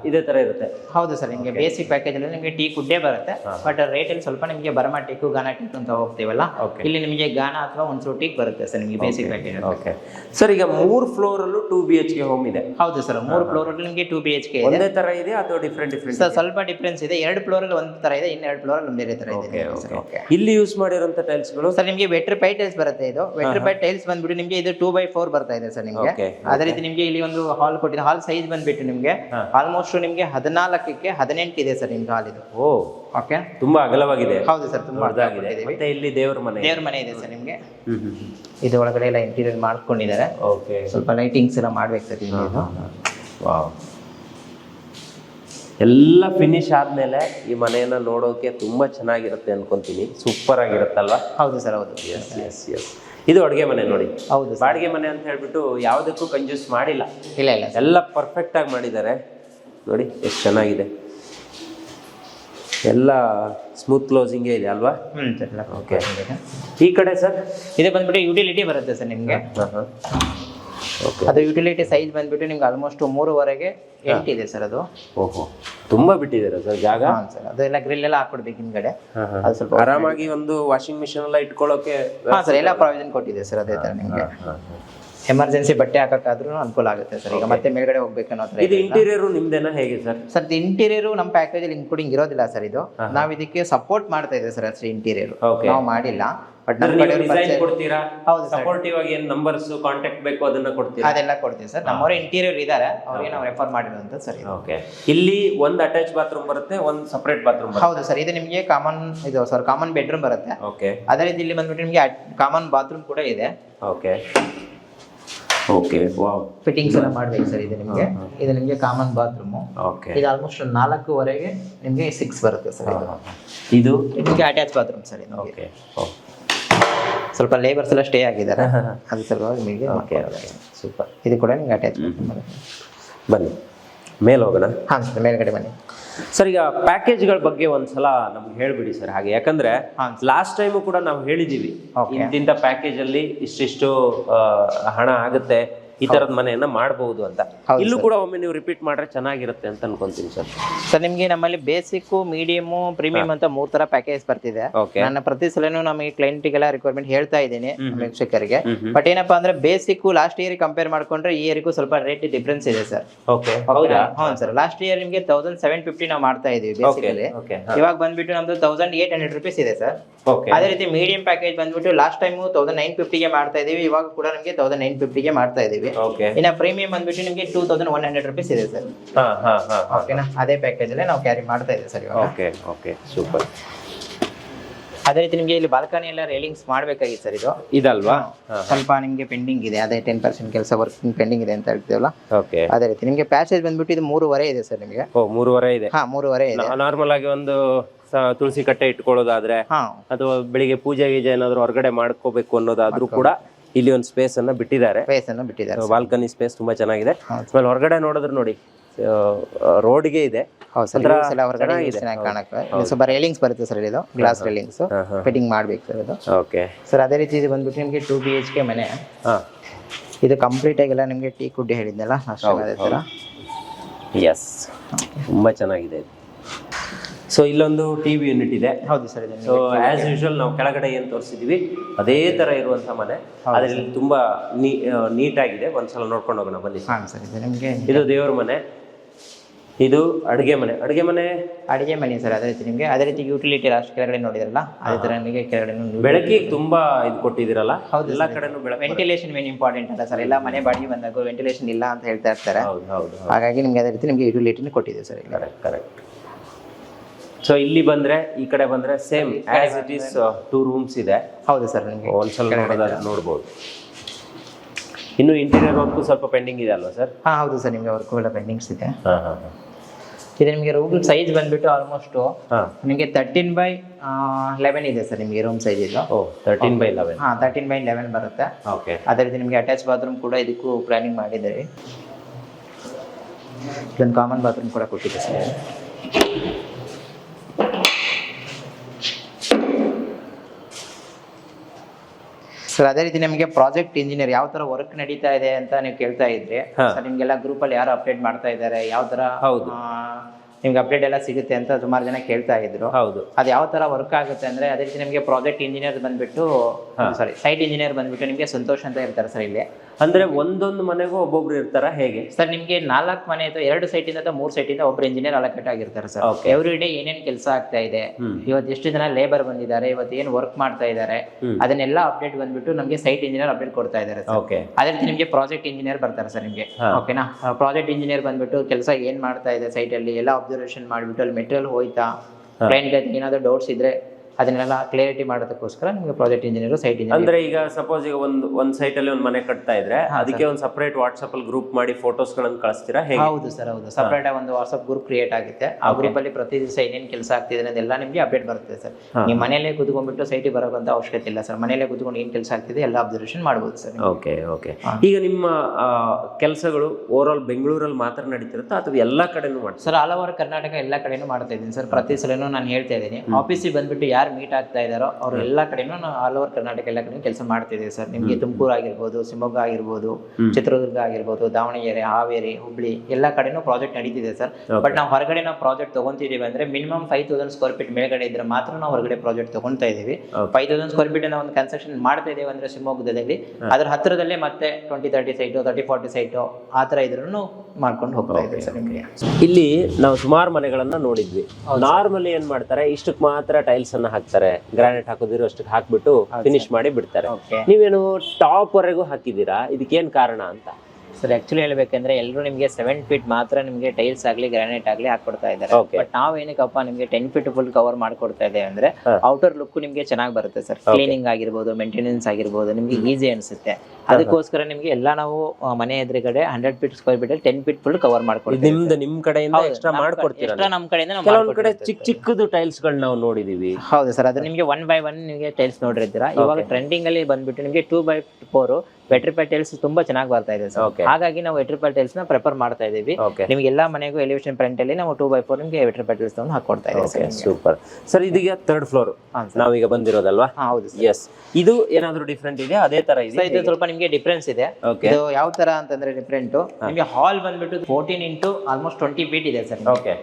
ಇದೇ ತರ ಇರುತ್ತೆ. ಹೌದು ಸರ್ ನಿಮಗೆ ಬೇಸಿಕ್ ಪ್ಯಾಕೇಜ್ ಅಲ್ಲಿ ನಿಮಗೆ ಟೀ ಕುಡ್ಡೇ ಬರುತ್ತೆ. ಬಟ್ ರೇಟ್ ಅಲ್ಲಿ ಸ್ವಲ್ಪ ನಿಮಗೆ ಬರಮ ಟೀಕು ಗಾನಾ ಟೀಕ್ ಅಂತ ಹೋಗ್ತೀವಲ್ಲ. ಇಲ್ಲಿ ನಿಮಗೆ ಗಾನಾ ಅಥವಾ ಒಂದ್ಸೂರು ಟೀಕ್ ಬರುತ್ತೆ ಸರ್ ನಿಮಗೆ ಬೇಸಿಕ್ ಪ್ಯಾಕೇಜ್ ಓಕೆ ಸರ್ ಈಗ ಮೂರು ಫ್ಲೋರಲ್ಲೂ two B H K home ಇದೆ. ಹೌದು ಸರ್ ಮೂರು ಫ್ಲೋರ್ ಅಲ್ಲಿ ನಿಮಗೆ ಟೂ ಬಿ ಎಚ್ ಕೆ ಇದೆ. ಒಂದೇ ತರ ಇದೆ ಅಥವಾ ಡಿಫ್ರೆಂಟ್ ಡಿಫ್ರೆಂಟ್ ಸರ್ ಸ್ವಲ್ಪ ಡಿಫ್ರೆನ್ಸ್ ಇದೆ. ಎರಡು ಫ್ಲೋರ್ ಅಲ್ಲಿ ಒಂದು ತರ ಇದೆ ಇನ್ನು ಎರಡು ಫ್ಲೋರ್ ಅಲ್ಲಿ ಬೇರೆ ತರ ಇದೆ ಇಲ್ಲಿ ಯೂಸ್ ಮಾಡಿರುವಂತ ಟೈಲ್ಸ್ಗಳು? ಸರ್ ನಿಮಗೆ ವೆಟ್ರ್ ಪೈ ಟೈಲ್ಸ್ ಬರುತ್ತೆ ಇದು. ವೆಟ್ರ್ ಪೈ ಟೈಲ್ಸ್ ಬಂದ್ಬಿಟ್ಟು ನಿಮಗೆ ಇದು ಟೂ ಬೈ ಫೋರ್ ಬರ್ತಾ ಇದೆ ಸರ್ ನಿಮಗೆ. ಅದೇ ರೀತಿ ನಿಮಗೆ ಇಲ್ಲಿ ಒಂದು ಹಾಲ್ ಕೊಟ್ಟಿದೆ ಹಾಲ್ ಸೈಜ್ ಬಂದ್ಬಿಟ್ಟು ನಿಮಗೆ ಆಲ್ಮೋಸ್ಟ್ ನಿಮಗೆ ಹದಿನಾಲ್ಕಕ್ಕೆ ಹದಿನೆಂಟು ಇದೆ ಸರ್ ನಿಮ್ದು ಹಾಲಿದು ಇದು ಓ ಓಕೆ ತುಂಬಾ ಅಗಲವಾಗಿದೆ. ಹೌದು ಸರ್ ತುಂಬಾ ಅಗಲವಾಗಿದೆ. ಮತ್ತೆ ಇಲ್ಲಿ ದೇವರ ಮನೆ. ದೇವ್ರ ಮನೆ ಇದೆ ಸರ್ ನಿಮಗೆ. ಇದು ಒಳಗಡೆ ಎಲ್ಲ ಇಂಟೀರಿಯರ್ ಮಾಡ್ಕೊಂಡಿದ್ದಾರೆ. ಓಕೆ ಸ್ವಲ್ಪ ಲೈಟಿಂಗ್ಸ್ ಎಲ್ಲ ಮಾಡ್ಬೇಕು ಸರ್ ಇದು. ವಾವ್ ಎಲ್ಲ ಫಿನಿಶ್ ಆದ್ಮೇಲೆ ಈ ಮನೆಯನ್ನ ನೋಡೋಕೆ ತುಂಬಾ ಚೆನ್ನಾಗಿರುತ್ತೆ ಅನ್ಕೊಂತೀನಿ. ಸೂಪರ್ ಆಗಿರುತ್ತಲ್ವಾ? ಹೌದು ಸರ್ ಹೌದು. ಎಸ್ ಎಸ್ ಎಸ್ ಇದು ಅಡುಗೆ ಮನೆ ನೋಡಿ. ಹೌದು ಬಾಡಿಗೆ ಮನೆ ಅಂತ ಹೇಳ್ಬಿಟ್ಟು ಯಾವುದಕ್ಕೂ ಕಂಜೂಸ್ ಮಾಡಿಲ್ಲ. ಇಲ್ಲ ಇಲ್ಲ ಎಲ್ಲ ಪರ್ಫೆಕ್ಟ್ ಆಗಿ ಮಾಡಿದ್ದಾರೆ. ನೋಡಿ ಎಷ್ಟು ಚೆನ್ನಾಗಿದೆ. ಎಲ್ಲ ಸ್ಮೂತ್ ಕ್ಲೋಸಿಂಗ್ ಇದೆ ಅಲ್ವಾ? ಸರ್. ಓಕೆ ಈ ಕಡೆ ಸರ್? ಇದೆ ಬಂದ್ಬಿಟ್ಟು ಯುಟಿಲಿಟಿ ಬರುತ್ತೆ ಸರ್ ನಿಮಗೆ. ಅದು ಯುಟಿಲಿಟಿ ಸೈಜ್ ಬಂದ್ಬಿಟ್ಟು ನಿಮ್ಗೆ ಆಲ್ಮೋಸ್ಟ್ ಮೂರುವರೆಗೆ ಎಂಟಿದೆ ಸರ್ ಅದು. ಓಹೋ. ತುಂಬಾ ಬಿಟ್ಟಿದ್ದೀರಾ ಸರ್ ಜಾಗ? ಹಾಂ ಸರ್ ಅದೆಲ್ಲ ಗ್ರಿಲ್ ಎಲ್ಲ ಹಾಕೊಡ್ಬೇಕು ಹಿಂದ್ಗಡೆ. ಅದು ಸ್ವಲ್ಪ ಆರಾಮಾಗಿ ಒಂದು ವಾಷಿಂಗ್ ಮಿಷಿನ್ ಎಲ್ಲ ಇಟ್ಕೊಳ್ಳೋಕೆ ಹಾಂ ಸರ್ ಎಲ್ಲ ಪ್ರಾವಿಷನ್ ಕೊಟ್ಟಿದೆ ಸರ್ ಅದೇ ಥರ ನಿಮಗೆ. ಎಮರ್ಜೆನ್ಸಿ ಬಟ್ಟೆ ಹಾಕಕ್ಕಾದ್ರೂ ಅನುಕೂಲ ಆಗುತ್ತೆ ಸರ್. ಈಗ ಮತ್ತೆ ಮೇಲ್ಗಡೆ ಹೋಗ್ಬೇಕು ಅನ್ನೋ ಥರ ಇದು ಇಂಟೀರಿಯರ್ ನಿಮ್ದೇನ ಹೇಗೆ ಸರ್? ಸರ್ ಇಂಟೀರಿಯರ್ ನಮ್ಮ ಪ್ಯಾಕೇಜ್ ಇನ್ಕ್ಲೂಡಿಂಗ್ ಇರೋದಿಲ್ಲ ಸರ್ ಇದು. ನಾವು ಇದಕ್ಕೆ ಸಪೋರ್ಟ್ ಮಾಡ್ತಾ ಇದ್ದೇವೆ ಸರ್ ಅಷ್ಟೇ ಇಂಟೀರಿಯರ್. ನಾವು ಮಾಡಿಲ್ಲ. ಬಟ್ ನಮ್ಮ ಕಡೆ ಡಿಸೈನ್ ಕೊಡ್ತೀರಾ? ಹೌದು ಸಪೋರ್ಟಿವ್ ಆಗಿ ಏನ್ ನಂಬರ್ಸ್ ಕಾಂಟ್ಯಾಕ್ಟ್ ಬೇಕು ಅದನ್ನ ಕೊಡ್ತೀರಾ? ಅದೆಲ್ಲ ಕೊಡ್ತೀವಿ ಸರ್. ನಮ್ಮವರು ಇಂಟೀರಿಯರ್ ಇದ್ದಾರೆ. ಅವ್ರಿಗೆ ನಾವು ರೆಫರ್ ಮಾಡಿರೋಂಥ ಸರ್ ಓಕೆ ಇಲ್ಲಿ ಒಂದ್ ಅಟ್ಯಾಚ್ ಬಾತ್ರೂಮ್ ಬರುತ್ತೆ ಒಂದ್ ಸಪರೇಟ್ ಬಾತ್ರೂಮ್ ಹೌದು ಸರ್. ಇದು ನಿಮಗೆ ಕಾಮನ್ ಇದು ಸರ್ ಕಾಮನ್ ಬೆಡ್ರೂಮ್ ಬರುತ್ತೆ. ಓಕೆ ಅದೇ ರೀತಿ ಇಲ್ಲಿ ಬಂದ್ಬಿಟ್ಟು ನಿಮಗೆ ಕಾಮನ್ ಬಾತ್ರೂಮ್ ಕೂಡ ಇದೆ. ಓಕೆ ಓಕೆ ವಾವ್ ಫಿಟ್ಟಿಂಗ್ಸ್ ಎಲ್ಲ ಮಾಡ್ಬೇಕು ಸರ್ ಇದು ನಿಮಗೆ. ಇದು ನಿಮಗೆ ಕಾಮನ್ ಬಾತ್ರೂಮ್ ಓಕೆ ಇದು ಆಲ್ಮೋಸ್ಟ್ ನಾಲ್ಕೂವರೆಗೆ ನಿಮಗೆ ಸಿಕ್ಸ್ ಬರುತ್ತೆ ಸರ್ ಇದು. ಇದು? ನಿಮಗೆ ಅಟ್ಯಾಚ್ ಬಾತ್ರೂಮ್ ಸರ್ ಇದು ಓಕೆ ಸ್ವಲ್ಪ ಲೇಬರ್ಸ್ ಎಲ್ಲ ಸ್ಟೇ ಆಗಿದ್ದಾರೆ. ಅದು ಸಲುವಾಗಿ ನಿಮಗೆ ಓಕೆ ಓಕೆ ಸೂಪರ್. ಇದು ಕೂಡ ನಿಮಗೆ ಅಟ್ಯಾಚ್ ಬನ್ನಿ. ಮೇಲೆ ಹೋಗೋಣ. ಹಾಂ ಸರ್ ಮೇಲ್ಗಡೆ ಬನ್ನಿ. ಸರ್ ಈಗ ಪ್ಯಾಕೇಜ್ಗಳ ಬಗ್ಗೆ ಒಂದ್ಸಲ ನಮ್ಗೆ ಹೇಳ್ಬಿಡಿ ಸರ್ ಹಾಗೆ. ಯಾಕಂದ್ರೆ ಲಾಸ್ಟ್ ಟೈಮು ಕೂಡ ನಾವು ಹೇಳಿದೀವಿ. ಇಂತಿಂತ ಪ್ಯಾಕೇಜ್ ಅಲ್ಲಿ ಇಷ್ಟಿಷ್ಟು ಹಣ ಆಗುತ್ತೆ. ಈ ತರದ ಮನೆಯನ್ನ ಮಾಡಬಹುದು ಅಂತ. ಇಲ್ಲೂ ಕೂಡ ಒಮ್ಮೆ ನೀವು ರಿಪೀಟ್ ಮಾಡ್ರೆ ಚೆನ್ನಾಗಿರುತ್ತೆ ಅಂತ ಅನ್ಕೊಂತೀನಿ ಸರ್. ಸರ್ ನಿಮ್ಗೆ ನಮ್ಮಲ್ಲಿ ಬೇಸಿಕ್ ಮೀಡಿಯಮು ಪ್ರೀಮಿಯಂ ಅಂತ ಮೂರ್ ತರ ಪ್ಯಾಕೇಜ್ ಬರ್ತಿದೆ. ನನ್ನ ನಾನು ಪ್ರತಿ ಸಲನೂ ನಮಗೆ ಕ್ಲೈಂಟಿಗೆಲ್ಲ ರಿಕ್ವೈರ್ಮೆಂಟ್ ಹೇಳ್ತಾ ಇದ್ದೀನಿ ಪ್ರೇಕ್ಷಕರಿಗೆ ವೀಕ್ಷಕರಿಗೆ. ಬಟ್ ಏನಪ್ಪಾ ಅಂದ್ರೆ ಬೇಸಿಕ್ ಲಾಸ್ಟ್ ಇಯರ್ ಕಂಪೇರ್ ಮಾಡ್ಕೊಂಡ್ರೆ ಈ ಇಯರ್ಗೂ ಸ್ವಲ್ಪ ರೇಟ್ ಡಿಫ್ರೆನ್ಸ್ ಇದೆ ಸರ್. ಓಕೆ ಹೌದಾ? ಸರ್. ಲಾಸ್ಟ್ ಇಯರ್ ನಿಮಗೆ ತೌಸಂಡ್ ಸೆವೆನ್ ಫಿಫ್ಟಿ ನಾವು ಮಾಡ್ತಾ ಇದೀವಿ ಬೇಸಿಕಲಿ ಇವಾಗ ಬಂದ್ಬಿಟ್ಟು ನಮ್ದು ತೌಸಂಡ್ ಏಟ್ ಹಂಡ್ರೆಡ್ ರುಪೀಸ್ ಇದೆ ಸರ್. ಅದೇ ರೀತಿ ಮೀಡಿಯಂ ಪ್ಯಾಕೇಜ್ ಬಂದ್ಬಿಟ್ಟು ಲಾಸ್ಟ್ ಟೈಮ್ ತೌಸಂಡ್ ನೈನ್ ಫಿಫ್ಟಿಗೆ ಮಾಡ್ತಾ ಇದೀವಿ ಇವಾಗ ಕೂಡ ನಮಗೆ ತೌಸಂಡ್ ನೈನ್ ಫಿಫ್ಟಿಗೆ ಮಾಡ್ತಾ ಇದೀವಿ. ಓಕೆ ಇನ್ನ ಪ್ರೀಮಿಯಂ ಬಂದ್ಬಿಟ್ಟು ನಿಮಗೆ two thousand one hundred rupees ಇದೆ ಸರ್ ಹಾ ಹಾ ಹಾ ಓಕೆನಾ ಅದೇ ಪ್ಯಾಕೇಜ್ ಅಲ್ಲೇ ನಾವು ಕ್ಯಾರಿ ಮಾಡ್ತಾ ಇದ್ದೀವಿ ಸರ್ ಇವಾಗ. ಓಕೆ ಓಕೆ ಸೂಪರ್ ಅದೇ ರೀತಿ ನಿಮಗೆ ಇಲ್ಲಿ ಬಾಲ್ಕನಿ ಎಲ್ಲ ರೇಲಿಂಗ್ಸ್ ಮಾಡಬೇಕಾಗಿತ್ತು ಸರ್ ಇದು. ಇದಲ್ವಾ? ಸ್ವಲ್ಪ ನಿಮಗೆ ಪೆಂಡಿಂಗ್ ಇದೆ. ಅದೇ ಟೆನ್ ಪರ್ಸೆಂಟ್ ಕೆಲಸ ವರ್ಕಿಂಗ್ ಪೆಂಡಿಂಗ್ ಇದೆ ಅಂತ ಹೇಳ್ತೀವಲ್ಲ? ಓಕೆ ಅದೇ ರೀತಿ ನಿಮಗೆ ಪ್ಯಾಸೇಜ್ ಬಂದ್ಬಿಟ್ಟು ಇದು ಮೂರುವರೆ ಇದೆ ಸರ್ ನಿಮಗೆ. ಓ ಮೂರುವರೆ ಇದೆ. ಹಾ ಮೂರುವರೆ ಇದೆ. ನಾರ್ಮಲ್ ಆಗಿ ಒಂದು ತುಳಸಿ ಕಟ್ಟೆ ಇಟ್ಕೊಳ್ಳೋದಾದ್ರೆ ಹಾ. ಅಥವಾ ಬೆಳಿಗ್ಗೆ ಪೂಜೆ ಗೀಜೆ ಏನಾದ್ರು ಹೊರಗಡೆ ಮಾಡ್ಕೋಬೇಕು ಅನ್ನೋದಾದ್ರೂ ಕೂಡ ಇಲ್ಲಿ ಒಂದು ಸ್ಪೇಸ್ ಅನ್ನ ಬಿಟ್ಟಿದ್ದಾರೆ. ಸ್ಪೇಸ್ ಅನ್ನು ಬಿಟ್ಟಿದ್ದಾರೆ ಬಾಲ್ಕನಿ ಸ್ಪೇಸ್ ತುಂಬಾ ಚೆನ್ನಾಗಿದೆ. ಆಮೇಲೆ ಹೊರಗಡೆ ನೋಡಿದ್ರೆ ನೋಡಿ ರೋಡ್ಗೆ ಇದೆ. ಸ್ವಲ್ಪ ರೇಲಿಂಗ್ಸ್ ಬರುತ್ತೆ ಸರ್ ಇದು. Glass railings. ಫಿಟ್ಟಿಂಗ್ ಮಾಡ್ಬೇಕು ಸರ್ ಇದು. ಓಕೆ ಸರ್ ಅದೇ ರೀತಿ ಇದು ಬಂದ್ಬಿಟ್ಟು ನಿಮಗೆ ಟೂ ಬಿ ಎಚ್ ಕೆ ಮನೆ. ಇದು ಕಂಪ್ಲೀಟ್ ಆಗಿಲ್ಲ ನಿಮಗೆ ಟೀ ಕುಡ್ಡಿ ಹೇಳಿದ್ನಲ್ಲ ಅಷ್ಟೇ ಎಸ್ ತುಂಬಾ ಚೆನ್ನಾಗಿದೆ ಇದು. ಸೊ ಇಲ್ಲೊಂದು ಟಿವಿ ಯೂನಿಟ್ ಇದೆ. ಹೌದು ಸರ್ ಇದು ಸೊ ಆಸ್ ಯೂಶುವಲ್ ನಾವು ಕೆಳಗಡೆ ಏನು ತೋರಿಸಿದೀವಿ ಅದೇ ತರ ಇರುವಂತ ಮನೆ. ಅದರಲ್ಲಿ ತುಂಬಾ ನೀಟ್ ಆಗಿದೆ ಒಂದ್ಸಲ ನೋಡ್ಕೊಂಡು ಹೋಗೋಣ ಬನ್ನಿ. ಹಾಂ ಸರ್ ಇದು ನಿಮಗೆ. ಇದು ದೇವ್ರ ಮನೆ. ಇದು ಅಡುಗೆ ಮನೆ. ಅಡುಗೆ ಮನೆ? ಅಡುಗೆ ಮನೆ ಸರ್ ಅದೇ ರೀತಿ ನಿಮಗೆ. ಅದೇ ರೀತಿ ಯುಟಿಲಿಟಿ ಲಾಸ್ಟ್ ಕೆಳಗಡೆ ನೋಡಿದ್ರಲ್ಲ ಅದೇ ತರ ನಿಮಗೆ ಕೆಳಗಡೆ ಬೆಳಕಿಗೆ ತುಂಬಾ ಇದು ಕೊಟ್ಟಿದ್ದೀರಲ್ಲ ಹೌದು ಎಲ್ಲ ಕಡೆನೂ ವೆಂಟಿಲೇಷನ್ ಮೇನ್ ಇಂಪಾರ್ಟೆಂಟ್ ಅಲ್ಲ ಸರ್. ಎಲ್ಲ ಮನೆ ಬಾಡಿಗೆ ಬಂದಾಗ ವೆಂಟಿಲೇಷನ್ ಇಲ್ಲ ಅಂತ ಹೇಳ್ತಾ ಇರ್ತಾರೆ. ಹೌದು ಹೌದು ಹಾಗಾಗಿ ನಿಮಗೆ ಅದೇ ರೀತಿ ನಿಮಗೆ ಯುಟಿಲಿಟಿನ ಕೊಟ್ಟಿದೆ ಸರ್ ಕರೆಕ್ಟ್ ಕರೆಕ್ಟ್ ಸೊ ಇಲ್ಲಿ ಬಂದ್ರೆ ಈ ಕಡೆ ಬಂದ್ರೆ same as it is two rooms ಇದೆ. ಹೌದು ಸರ್ ನಿಮಗೆ ಒಂದ್ಸಲ ನೋಡೋದಾದ್ರೆ ನೋಡ್ಬೋದು. ಇನ್ನು ಇಂಟೀರಿಯರ್ ವರ್ಕ್ ಸ್ವಲ್ಪ ಪೆಂಡಿಂಗ್ ಇದೆ ಅಲ್ವಾ ಸರ್ ಹಾಂ ಹೌದು ಸರ್ ನಿಮಗೆ ವರ್ಕ್ ಎಲ್ಲ ಪೆಂಡಿಂಗ್ಸ್ ಇದೆ. ಹಾಂ ಹಾಂ ಹಾಂ. ಇದು ನಿಮಗೆ ರೂಮ್ ಸೈಜ್ ಬಂದ್ಬಿಟ್ಟು ಆಲ್ಮೋಸ್ಟ್ ಹಾಂ. ನಿಮಗೆ ತರ್ಟೀನ್ ಬೈ ಲೆವೆನ್ ಇದೆ ಸರ್ ನಿಮಗೆ ರೂಮ್ ಸೈಜ್ ಇದು. ಓ ತರ್ಟೀನ್ ಬೈ ಲೆವೆನ್ ಹಾಂ ತರ್ಟೀನ್ ಬೈ ಲೆವೆನ್ ಬರುತ್ತೆ. ಓಕೆ. ಅದೇ ರೀತಿ ನಿಮಗೆ ಅಟ್ಯಾಚ್ ಬಾತ್ರೂಮ್ ಕೂಡ ಇದಕ್ಕೂ ಪ್ಲಾನಿಂಗ್ ಮಾಡಿದ್ದೀವಿ ಇಲ್ಲೊಂದು ಕಾಮನ್ ಬಾತ್ರೂಮ್ ಕೂಡ ಕೊಟ್ಟಿದೆ ಸರ್. ಸರ್ ಅದೇ ರೀತಿ ನಿಮಗೆ ಪ್ರಾಜೆಕ್ಟ್ ಇಂಜಿನಿಯರ್ ಯಾವ ತರ ವರ್ಕ್ ನಡೀತಾ ಇದೆ ಅಂತ ನೀವು ಕೇಳ್ತಾ ಇದ್ರಿ. ಸರ್ ನಿಮ್ಗೆಲ್ಲ ಗ್ರೂಪ್ ಅಲ್ಲಿ ಯಾರು ಅಪ್ಡೇಟ್ ಮಾಡ್ತಾ ಇದ್ದಾರೆ? ಯಾವ ತರ ಹೌದು. ನಿಮ್ಗೆ ಅಪ್ಡೇಟ್ ಎಲ್ಲ ಸಿಗುತ್ತೆ ಅಂತ ಸುಮಾರು ಜನ ಕೇಳ್ತಾ ಇದ್ರು. ಹೌದು. ಅದು ಯಾವ ತರ ವರ್ಕ್ ಆಗುತ್ತೆ ಅಂದ್ರೆ ಅದೇ ರೀತಿ ನಿಮಗೆ ಪ್ರಾಜೆಕ್ಟ್ ಇಂಜಿನಿಯರ್ ಬಂದ್ಬಿಟ್ಟು ಸಾರಿ ಸೈಟ್ ಇಂಜಿನಿಯರ್ ಬಂದ್ಬಿಟ್ಟು ನಿಮಗೆ ಸಂತೋಷ್ ಅಂತ ಇರ್ತಾರೆ ಸರ್ ಇಲ್ಲಿ. ಅಂದ್ರೆ ಒಂದೊಂದು ಮನೆಗೂ ಒಬ್ಬೊಬ್ರು ಇರ್ತಾರ ಹೇಗೆ? ಸರ್ ನಿಮಗೆ ನಾಲ್ಕು ಮನೆ ಅಥವಾ ಎರಡು ಸೈಟ್ ಇಂದ ಅಥವಾ ಮೂರು ಸೈಟ್ ಇಂದ ಒಬ್ರು ಇಂಜಿನಿಯರ್ ಅಲೋಕೇಟ್ ಆಗಿರ್ತಾರೆ ಸರ್. ಎವ್ರಿ ಡೇ ಏನೇನ್ ಕೆಲಸ ಆಗ್ತಾ ಇದೆ. ಇವತ್ತು ಎಷ್ಟು ಜನ ಲೇಬರ್ ಬಂದಿದ್ದಾರೆ ಇವತ್ತು ಏನ್ ವರ್ಕ್ ಮಾಡ್ತಾ ಇದ್ದಾರೆ ಅದನ್ನೆಲ್ಲ ಅಪ್ಡೇಟ್ ಬಂದ್ಬಿಟ್ಟು ನಮಗೆ ಸೈಟ್ ಇಂಜಿನಿಯರ್ ಅಪ್ಡೇಟ್ ಕೊಡ್ತಾ ಇದ್ದಾರೆ ಅದೇ ರೀತಿ ನಿಮಗೆ ಪ್ರಾಜೆಕ್ಟ್ ಇಂಜಿನಿಯರ್ ಬರ್ತಾರೆ ಸರ್ ನಿಮಗೆ. ಓಕೆನಾ ಪ್ರಾಜೆಕ್ಟ್ ಇಂಜಿನಿಯರ್ ಬಂದ್ಬಿಟ್ಟು ಕೆಲಸ ಏನ್ ಮಾಡ್ತಾ ಇದೆ ಸೈಟ್ ಅಲ್ಲಿ ಎಲ್ಲ ಅಬ್ಸರ್ವೇಷನ್ ಮಾಡ್ಬಿಟ್ಟು ಅಲ್ಲಿ ಮೆಟೀರಿಯಲ್ ಹೋಯ್ತಾ ಕ್ಲೈಂಟ್ ಏನಾದ್ರು ಡೌಟ್ಸ್ ಇದ್ರೆ ಅದನ್ನೆಲ್ಲ ಕ್ಲಿಯರಿಟಿ ಮಾಡೋದಕ್ಕೋಸ್ಕರ ನಿಮಗೆ ಪ್ರಾಜೆಕ್ಟ್ ಇಂಜಿನಿಯರ್ ಸೈಟ್ ಇಂಜಿನಿಯರ್ ಅಂದ್ರೆ ಈಗ ಸಪೋಸ್ ಈಗ ಒಂದು ಒಂದು ಸೈಟ್ ಅಲ್ಲಿ ಒಂದು ಮನೆ ಕಟ್ತಾ ಇದ್ರೆ ಅದಕ್ಕೆ ಒಂದು ಸಪರೇಟ್ ವಾಟ್ಸ್ಆಪ್ ಅಲ್ಲಿ ಗ್ರೂಪ್ ಮಾಡಿ ಫೋಟೋಸ್ಗಳನ್ನು ಕಳಿಸ್ತೀರಾ? ಹೇಗೆ? ಹೌದು ಸರ್ ಹೌದು. ಸಪರೇಟ್ ಆಗಿ ಒಂದು ವಾಟ್ಸ್ಆಪ್ ಗ್ರೂಪ್ ಕ್ರಿಯೇಟ್ ಆಗುತ್ತೆ. ಆ ಗ್ರೂಪ್ ಅಲ್ಲಿ ಪ್ರತಿ ದಿವಸ ಏನೇನು ಕೆಲಸ ಆಗ್ತಿದೆ ಅನ್ನೋದೆಲ್ಲ ನಿಮಗೆ ಅಪ್ಡೇಟ್ ಬರುತ್ತೆ ಸರ್. ನೀವು ಮನೆಯಲ್ಲೇ ಕುತ್ಕೊಂಡ್ಬಿಟ್ಟು ಸೈಟಿಗೆ ಬರೋಕ್ಕಂತ ಅವಶ್ಯಕತೆ ಇಲ್ಲ ಸರ್. ಮನೆಯಲ್ಲೇ ಕುತ್ಕೊಂಡು ಏನು ಕೆಲಸ ಆಗ್ತಿದೆ ಎಲ್ಲ ಅಬ್ಸರ್ವೇಷನ್ ಮಾಡ್ಬೋದು ಸರ್ ಓಕೆ ಓಕೆ ಈಗ ನಿಮ್ಮ ಕೆಲಸಗಳು ಓವರ್ ಆಲ್ ಬೆಂಗಳೂರಲ್ಲಿ ಮಾತ್ರ ನಡೀತಿರುತ್ತಾ ಅಥವಾ ಎಲ್ಲಾ ಕಡೆನೂ ಮಾಡ್ತೀರಾ? ಸರ್ ಆಲ್ ಓವರ್ ಕರ್ನಾಟಕ ಎಲ್ಲ ಕಡೆನೂ ಮಾಡ್ತಾ ಇದ್ದೀನಿ ಸರ್. ಪ್ರತಿ ಸಲನೂ ನಾನು ಹೇಳ್ತಾ ಇದ್ದೀನಿ. ಆಫೀಸಿಗೆ ಬಂದ್ಬಿಟ್ಟು ಯಾರು ಯಾರು ಮೀಟ್ ಆಗ್ತಾ ಇದ್ದಾರೋ ಅವ್ರು ಎಲ್ಲ ಕಡೆನೂ ನಾವು ಆಲ್ ಓವರ್ ಕರ್ನಾಟಕ ಎಲ್ಲ ಕಡೆ ಕೆಲಸ ಮಾಡ್ತಿದ್ದೀವಿ ಸರ್. ನಿಮಗೆ ತುಮಕೂರು ಆಗಿರ್ಬೋದು ಶಿವಮೊಗ್ಗ ಆಗಿರ್ಬೋದು ಚಿತ್ರದುರ್ಗ ಆಗಿರ್ಬೋದು ದಾವಣಗೆರೆ ಹಾವೇರಿ ಹುಬ್ಳಿ ಎಲ್ಲ ಕಡೆನೂ ಪ್ರಾಜೆಕ್ಟ್ ನಡೀತಿದೆ ಸರ್. ಬಟ್ ನಾವು ಹೊರಗಡೆ ನಾವು ಪ್ರಾಜೆಕ್ಟ್ ತಗೊಂತಿದೀವಿ ಅಂದ್ರೆ minimum five thousand square feet ಮೇಲ್ಗಡೆ ಇದ್ರೆ ಮಾತ್ರ ನಾವು ಹೊರಗಡೆ ಪ್ರಾಜೆಕ್ಟ್ ತಗೊಂತಾ ಇದೀವಿ ಫೈವ್ ತೌಸಂಡ್ ಸ್ಕ್ವೇರ್ ಫೀಟ್ ಒಂದು ಕನ್ಸ್ಟ್ರಕ್ಷನ್ ಮಾಡ್ತಾ ಇದ್ದೇವೆ ಅಂದ್ರೆ ಶಿವಮೊಗ್ಗದಲ್ಲಿ. ಅದ್ರ ಹತ್ತಿರದಲ್ಲೇ ಮತ್ತೆ twenty thirty site thirty forty site ಆ ಥರ ಇದ್ರೂ ಮಾಡ್ಕೊಂಡು ಹೋಗ್ತಾ ಇದ್ದೀವಿ ಸರ್ ನಿಮಗೆ. ಇಲ್ಲಿ ನಾವು ಸುಮಾರು ಮನೆಗಳನ್ನ ನೋಡಿದ್ವಿ. ನಾರ್ಮಲಿ ಏನ್ ಮಾಡ್ತಾರೆ ಇಷ್ಟಕ್ಕೆ ಮಾತ್ರ ಟೈಲ್ಸ್ ಅನ್ನ ಹಾಕ್ತಾರೆ. ಗ್ರಾನೈಟ್ ಹಾಕೋದಿರೋ ಅಷ್ಟಕ್ಕೆ ಹಾಕ್ಬಿಟ್ಟು ಫಿನಿಶ್ ಮಾಡಿ ಬಿಡ್ತಾರೆ. ನೀವೇನು ಟಾಪ್ ವರೆಗೂ ಹಾಕಿದ್ದೀರಾ? ಇದಕ್ಕೇನ್ ಕಾರಣ ಅಂತ? ಸರ್ ಆಕ್ಚುಲಿ ಹೇಳ್ಬೇಕಂದ್ರೆ ಎಲ್ಲರೂ ನಿಮಗೆ ಸೆವೆನ್ ಫೀಟ್ ಮಾತ್ರ ನಿಮಗೆ ಟೈಲ್ಸ್ ಆಗಲಿ ಗ್ರಾನೈಟ್ ಆಗಲಿ ಹಾಕೊಡ್ತಾ ಇದ್ದಾರೆ. ಬಟ್ ನಾವ್ ಏನಕ್ಕಪ್ಪ ನಿಮಗೆ ಟೆನ್ ಫೀಟ್ ಫುಲ್ ಕವರ್ ಮಾಡ್ಕೊಡ್ತಾ ಇದ್ದೇವೆ ಅಂದ್ರೆ. ಔಟರ್ ಲುಕ್ ನಿಮಗೆ ಚೆನ್ನಾಗಿ ಬರುತ್ತೆ ಸರ್. ಕ್ಲೀನಿಂಗ್ ಆಗಿರ್ಬೋದು ಮೇಂಟೆನೆನ್ಸ್ ಆಗಿರ್ಬೋದು ನಿಮಗೆ ಈಸಿ ಅನ್ಸುತ್ತೆ. ಅದಕ್ಕೋಸ್ಕರ ನಿಮಗೆ ಎಲ್ಲ ನಾವು ಮನೆ ಎದುರುಗಡೆ ಹಂಡ್ರೆಡ್ ಫೀಟ್ ಸ್ಕ್ವೇರ್ ಫೀಟ್ ಅಲ್ಲಿ ಟೆನ್ ಫೀಟ್ ಫುಲ್ ಕವರ್ ಮಾಡ್ಕೊಳ್ತೀವಿ ಮಾಡ್ಕೊಡ್ತೀವಿ ನಿಮ್ದು ನಿಮ್ ಕಡೆಯಿಂದ ಎಕ್ಸ್ಟ್ರಾ ಮಾಡ್ಕೊಡ್ತೀವಿ ಎಕ್ಸ್ಟ್ರಾ ನಮ್ಮ ಕಡೆಯಿಂದ ಕಡೆ ಚಿಕ್ಕ ಚಿಕ್ಕದು ಟೈಲ್ಸ್ ನಾವು ನೋಡಿದೀವಿ. ಹೌದು ಸರ್ ಅದು ನಿಮಗೆ ಒನ್ ಬೈ ಒನ್ ನಿಮಗೆ ಟೈಲ್ಸ್ ನೋಡಿರ್ತೀರಾ? ಇವಾಗ ಟ್ರೆಂಡಿಂಗ್ ಅಲ್ಲಿ ಬಂದ್ಬಿಟ್ಟು ನಿಮಗೆ two by four vitrify tiles ತುಂಬಾ ಚೆನ್ನಾಗಿ ಬರ್ತಾ ಇದೆ ಸರ್. ಹಾಗಾಗಿ ನಾವು ವೆಟ್ರಿಫೈ ಟೈಲ್ಸ್ನ ಪ್ರಿಫರ್ ಮಾಡ್ತಾ ಇದೀವಿ. ನಿಮ್ಗೆ ಎಲ್ಲಾ ಮನೆಗೂ ಎಲಿವೇಶನ್ ಫ್ರಂಟ್ ಅಲ್ಲಿ ನಾವು ಟೂ ಬೈ ಫೋರ್ ನಿಮಗೆ ವೆಟ್ರಿಫೈ ಟೈಲ್ಸ್ ಹಾಕೊಡ್ತಾ ಇದ್ದೀವಿ ಓಕೆ ಸೂಪರ್ ಸರ್ ಇದೀಗ ತರ್ಡ್ ಫ್ಲೋರ್. ನಾವೀಗ ಬಂದಿರೋದಲ್ವಾ? ಹೌದು ಎಸ್ ಇದು ಏನಾದ್ರು ಡಿಫ್ರೆಂಟ್ ಇದೆ ಅದೇ ತರ ಇದೆ ಇದು ಸ್ವಲ್ಪ ನಿಮಗೆ ಡಿಫ್ರೆನ್ಸ್ ಇದೆ. ಇದು ಯಾವ ತರ ಅಂತಂದ್ರೆ ಡಿಫ್ರೆಂಟ್ ನಿಮಗೆ ಹಾಲ್ ಬಂದ್ಬಿಟ್ಟು fourteen into almost twenty feet ಇದೆ ಸರ್. ಓಕೆ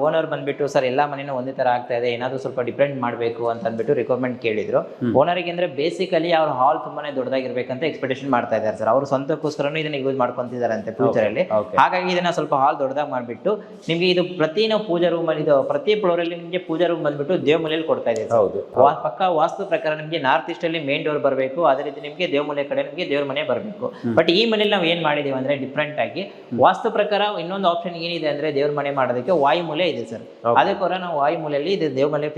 ಓನರ್ ಬಂದ್ಬಿಟ್ಟು ಸರ್ ಎಲ್ಲಾ ಮನೇನೂ ಒಂದೇ ತರ ಆಗ್ತಾ ಇದೆ ಏನಾದರೂ ಸ್ವಲ್ಪ ಡಿಪೆಂಡ್ ಮಾಡಬೇಕು ಅಂತ ಅಂದ್ಬಿಟ್ಟು ರಿಕ್ವೈರ್ಮೆಂಟ್ ಕೇಳಿದ್ರು ಓನರಿಗೆ ಅಂದರೆ ಬೇಸಿಕಲಿ ಅವ್ರ ಹಾಲ್ ತುಂಬಾನೇ ದೊಡ್ಡದಾಗಿರ್ಬೇಕಂತ ಎಕ್ಸ್ಪೆಕ್ಟೇಷನ್ ಮಾಡ್ತಾ ಇದ್ದಾರೆ ಸರ್ ಅವ್ರ ಸ್ವಂತಕ್ಕೋಸ್ಕರನೂ ಇದನ್ನ ಯೂಸ್ ಮಾಡ್ಕೊತಿದ್ದಾರೆ ಅಂತ ಫ್ಯೂಚರ್ ಅಲ್ಲಿ. ಹಾಗಾಗಿ ಇದನ್ನ ಸ್ವಲ್ಪ ಹಾಲ್ ದೊಡ್ಡದಾಗಿ ಮಾಡಿಬಿಟ್ಟು ನಿಮಗೆ ಇದು ಪ್ರತಿ ನಾವು ಪೂಜಾ ರೂಮ್ ಅಲ್ಲಿ ಇದು ಪ್ರತಿ ಫ್ಲೋರ್ ಅಲ್ಲಿ ನಿಮಗೆ ಪೂಜಾ ರೂಮ್ ಬಂದ್ಬಿಟ್ಟು ದೇವಮೂಲೆಯಲ್ಲಿ ಕೊಡ್ತಾ ಇದೆ ಹೌದು ಪಕ್ಕ ವಾಸ್ತು ಪ್ರಕಾರ ನಿಮಗೆ ನಾರ್ತ್ ಈಸ್ಟ್ ಅಲ್ಲಿ ಮೇನ್ ಡೋರ್ ಬರಬೇಕು ಅದೇ ರೀತಿ ನಿಮಗೆ ದೇವಮೂಲೆ ಕಡೆ ನಿಮಗೆ ದೇವ್ರ ಮನೆ ಬರಬೇಕು. ಬಟ್ ಈ ಮನೇಲಿ ನಾವು ಏನ್ ಮಾಡಿದೀವಿ ಅಂದ್ರೆ ಡಿಫ್ರೆಂಟ್ ಆಗಿ ವಾಸ್ತು ಪ್ರಕಾರ ಇನ್ನೊಂದು ಆಪ್ಷನ್ ಏನಿದೆ ಅಂದ್ರೆ ದೇವ್ರ ಮನೆ ಮಾಡೋದಕ್ಕೆ ವಾಯುಮೂಲೆ ಇದೆ ಸರ್. ಅದಕ್ಕೋರ ನಾವು ವಾಯುಮೂಲೆಯಲ್ಲಿ ಇದು ದೇವಮೂಲೆ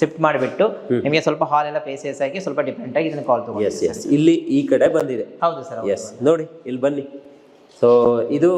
ಶಿಫ್ಟ್ ಮಾಡಿಬಿಟ್ಟು ನಿಮಗೆ ಸ್ವಲ್ಪ ಹಾಲ್ ಎಲ್ಲ ಪ್ಲೇಸಸ್ ಆಗಿ ಸ್ವಲ್ಪ ಡಿಫ್ರೆಂಟ್ ಆಗಿ ಇದನ್ನ ಕಾಲ್ ತಗೊಂಡು ಎಸ್ ಎಸ್ ಇಲ್ಲಿ ಈ ಕಡೆ ಬಂದಿದೆ. ಹೌದು ಸರ್ ಎಸ್ ನೋಡಿ ಇಲ್ಲಿ ಬನ್ನಿ. ಸೊ ಇದು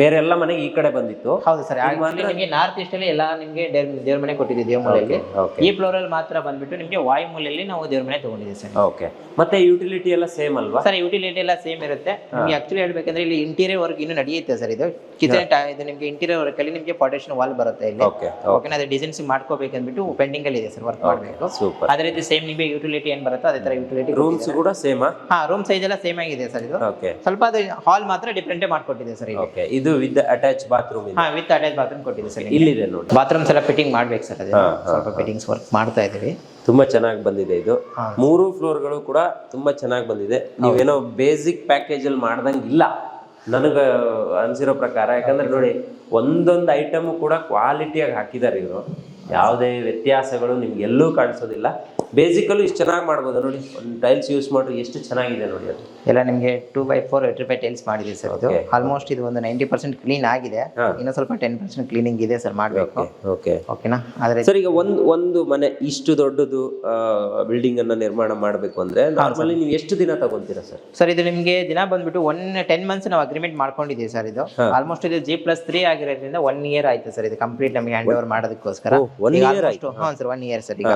ಬೇರೆ ಎಲ್ಲ ಮನೆಗೆ ಈ ಕಡೆ ಬಂದಿತ್ತು. ಹೌದು ಸರ್ ನಿಮಗೆ ನಾರ್ತ್ ಈಸ್ಟ್ ಅಲ್ಲಿ ಎಲ್ಲ ನಿಮಗೆ ದೇವ್ರ ಮನೆ ಕೊಟ್ಟಿದ್ದೀವಿ ದೇವಮೂಲೆಯಲ್ಲಿ ಈ ಫ್ಲೋರ್ ಅಲ್ಲಿ ಮಾತ್ರ ಬಂದ್ಬಿಟ್ಟು ನಿಮಗೆ ವಾಯುಮೂಲೆಯಲ್ಲಿ ನಾವು ದೇವ್ರ ಮನೆ ತಗೊಂಡಿದ್ದೀವಿ ಸರ್. ಓಕೆ ಮತ್ತೆ ಯುಟಿಲಿಟಿ ಎಲ್ಲ ಸೇಮ್ ಅಲ್ವಾ? ಸರ್ ಯುಟಿಲಿಟಿ ಎಲ್ಲ ಸೇಮ್ ಇರುತ್ತೆ. ನಿಮ್ಗೆ ಆಕ್ಚುಲಿ ಹೇಳ್ಬೇಕಂದ್ರೆ ಇಲ್ಲಿ ಇಂಟೀರಿಯರ್ ವರ್ಕ್ ಇನ್ನು ನಡೆಯುತ್ತೆ ಸರ್ ಇದು. ಕಿಚನ್ ಇದು ನಿಮಗೆ ಇಂಟೀರಿಯರ್ ವರ್ಕ್ ಅಲ್ಲಿ ನಿಮಗೆ ಪಾರ್ಟೇಷನ್ ವಾಲ್ ಬರುತ್ತೆ ಇಲ್ಲಿ. ಓಕೆ ಓಕೆನಾ ಅದೇ ಡಿಸೈನ್ಸ್ ಮಾಡ್ಕೋಬೇಕಂದ್ಬಿಟ್ಟು ಪೆಂಡಿಂಗ್ ಅಲ್ಲಿ ಇದೆ ಸರ್ ವರ್ಕ್ ಮಾಡಬೇಕು. ಸೂಪರ್ ಅದೇ ರೀತಿ ಸೇಮ್ ನಿಮಗೆ ಯುಟಿಲಿಟಿ ಏನ್ ಬರುತ್ತೋ ಅದೇ ತರ ಯುಟಿಲಿಟಿ ರೂಮ್ಸ್ ಕೂಡ ಸೇಮ್ ಹಾ ರೂಮ್ ಸೈಜ್ ಎಲ್ಲ ಸೇಮ್ ಆಗಿದೆ ಸರ್ ಇದು. ಓಕೆ ಸ್ವಲ್ಪ ಅದು ಹಾಲ್ ಮಾತ್ರ ಡಿಫ್ರೆಂಟೇ ಮಾಡ್ಕೊಟ್ಟಿದೆ ಸರ್ ಓಕೆ ಇದು ವಿತ್ ಅಟ್ಯಾಚ್ ಬಾತ್ರೂಮ್ ಇದೆ. ಹಾ ವಿತ್ ಅಟ್ಯಾಚ್ ಬಾತ್ರೂಮ್ ಕೊಟ್ಟಿದೆ ಸರ್ ಇಲ್ಲಿದೆ ನೋಡಿ. ಬಾತ್ರೂಮ್ ಸಲ ಫಿಟ್ಟಿಂಗ್ ಮಾಡ್ಬೇಕು ಸರ್ ಅದೇ. ಸ್ವಲ್ಪ ಫಿಟ್ಟಿಂಗ್ಸ್ ವರ್ಕ್ ಮಾಡ್ತಾ ಇದೀವಿ ತುಂಬಾ ಚೆನ್ನಾಗಿ ಬಂದಿದೆ ಇದು. ಮೂರು ಫ್ಲೋರ್ಗಳು ಕೂಡ ತುಂಬಾ ಚೆನ್ನಾಗಿ ಬಂದಿದೆ. ನೀವೇನೋ ಬೇಸಿಕ್ ಪ್ಯಾಕೇಜ್ ಅಲ್ಲಿ ಮಾಡ್ದಂಗಿಲ್ಲ. ನನಗೆ ಅನ್ಸಿರೋ ಪ್ರಕಾರ. ಯಾಕಂದ್ರೆ ನೋಡಿ ಒಂದೊಂದು ಐಟಮ್ ಕೂಡ ಕ್ವಾಲಿಟಿಯಾಗಿ ಹಾಕಿದ್ದಾರೆ ಇವರು. ಯಾವುದೇ ವ್ಯತ್ಯಾಸಗಳು ನಿಮ್ಗೆ ಎಲ್ಲೂ ಕಾಣಿಸೋದಿಲ್ಲ. ಬೇಸಿಕಲ್ಲೂ ಇಷ್ಟು ಚೆನ್ನಾಗಿ ಮಾಡ್ಬೋದು. ನೋಡಿ ಒಂದು ಟೈಲ್ಸ್ ಯೂಸ್ ಮಾಡಿ ಎಷ್ಟು ಚೆನ್ನಾಗಿದೆ ನೋಡಿ ಅದು. ಎಲ್ಲ ನಿಮಗೆ two by four vitrify tiles ಮಾಡಿದೆ ಸರ್ ಅದು ಆಲ್ಮೋಸ್ಟ್ ಇದು ಒಂದು ನೈಂಟಿ ಪರ್ಸೆಂಟ್ ಕ್ಲೀನ್ ಆಗಿದೆ. ಇನ್ನೂ ಸ್ವಲ್ಪ ಟೆನ್ ಪರ್ಸೆಂಟ್ ಕ್ಲೀನಿಂಗ್ ಇದೆ ಸರ್ ಮಾಡಬೇಕು. ಓಕೆ ಓಕೆನಾ ಆದರೆ ಸರ್ ಈಗ ಒಂದು ಒಂದು ಮನೆ ಇಷ್ಟು ದೊಡ್ಡದು ಬಿಲ್ಡಿಂಗ್ ಅನ್ನ ನಿರ್ಮಾಣ ಮಾಡಬೇಕು ಅಂದ್ರೆ ನಾರ್ಮಲಿ ನೀವು ಎಷ್ಟು ದಿನ ತಗೊಂತೀರಾ ಸರ್? ಸರ್ ಇದು ನಿಮಗೆ ದಿನ ಬಂದ್ಬಿಟ್ಟು ಒನ್ ಟೆನ್ ಮಂತ್ಸ್ ನಾವು ಅಗ್ರಿಮೆಂಟ್ ಮಾಡ್ಕೊಂಡಿದ್ದೀವಿ ಸರ್ ಇದು. ಆಲ್ಮೋಸ್ಟ್ ಇದು ಜಿ ಪ್ಲಸ್ ತ್ರೀ ಆಗಿರೋದ್ರಿಂದ ಒನ್ ಇಯರ್ ಆಯ್ತು ಸರ್ ಇದು ಕಂಪ್ಲೀಟ್ ನಮಗೆ ಹ್ಯಾಂಡ್ ಓವರ್ ಮಾಡೋದಕ್ಕೋಸ್ಕರ. ಓ, ಇಯರ್ ಆಯ್ತು. ಹಾ ಸರ್ ಒನ್ ಇಯರ್ ಸರ್ ಈಗ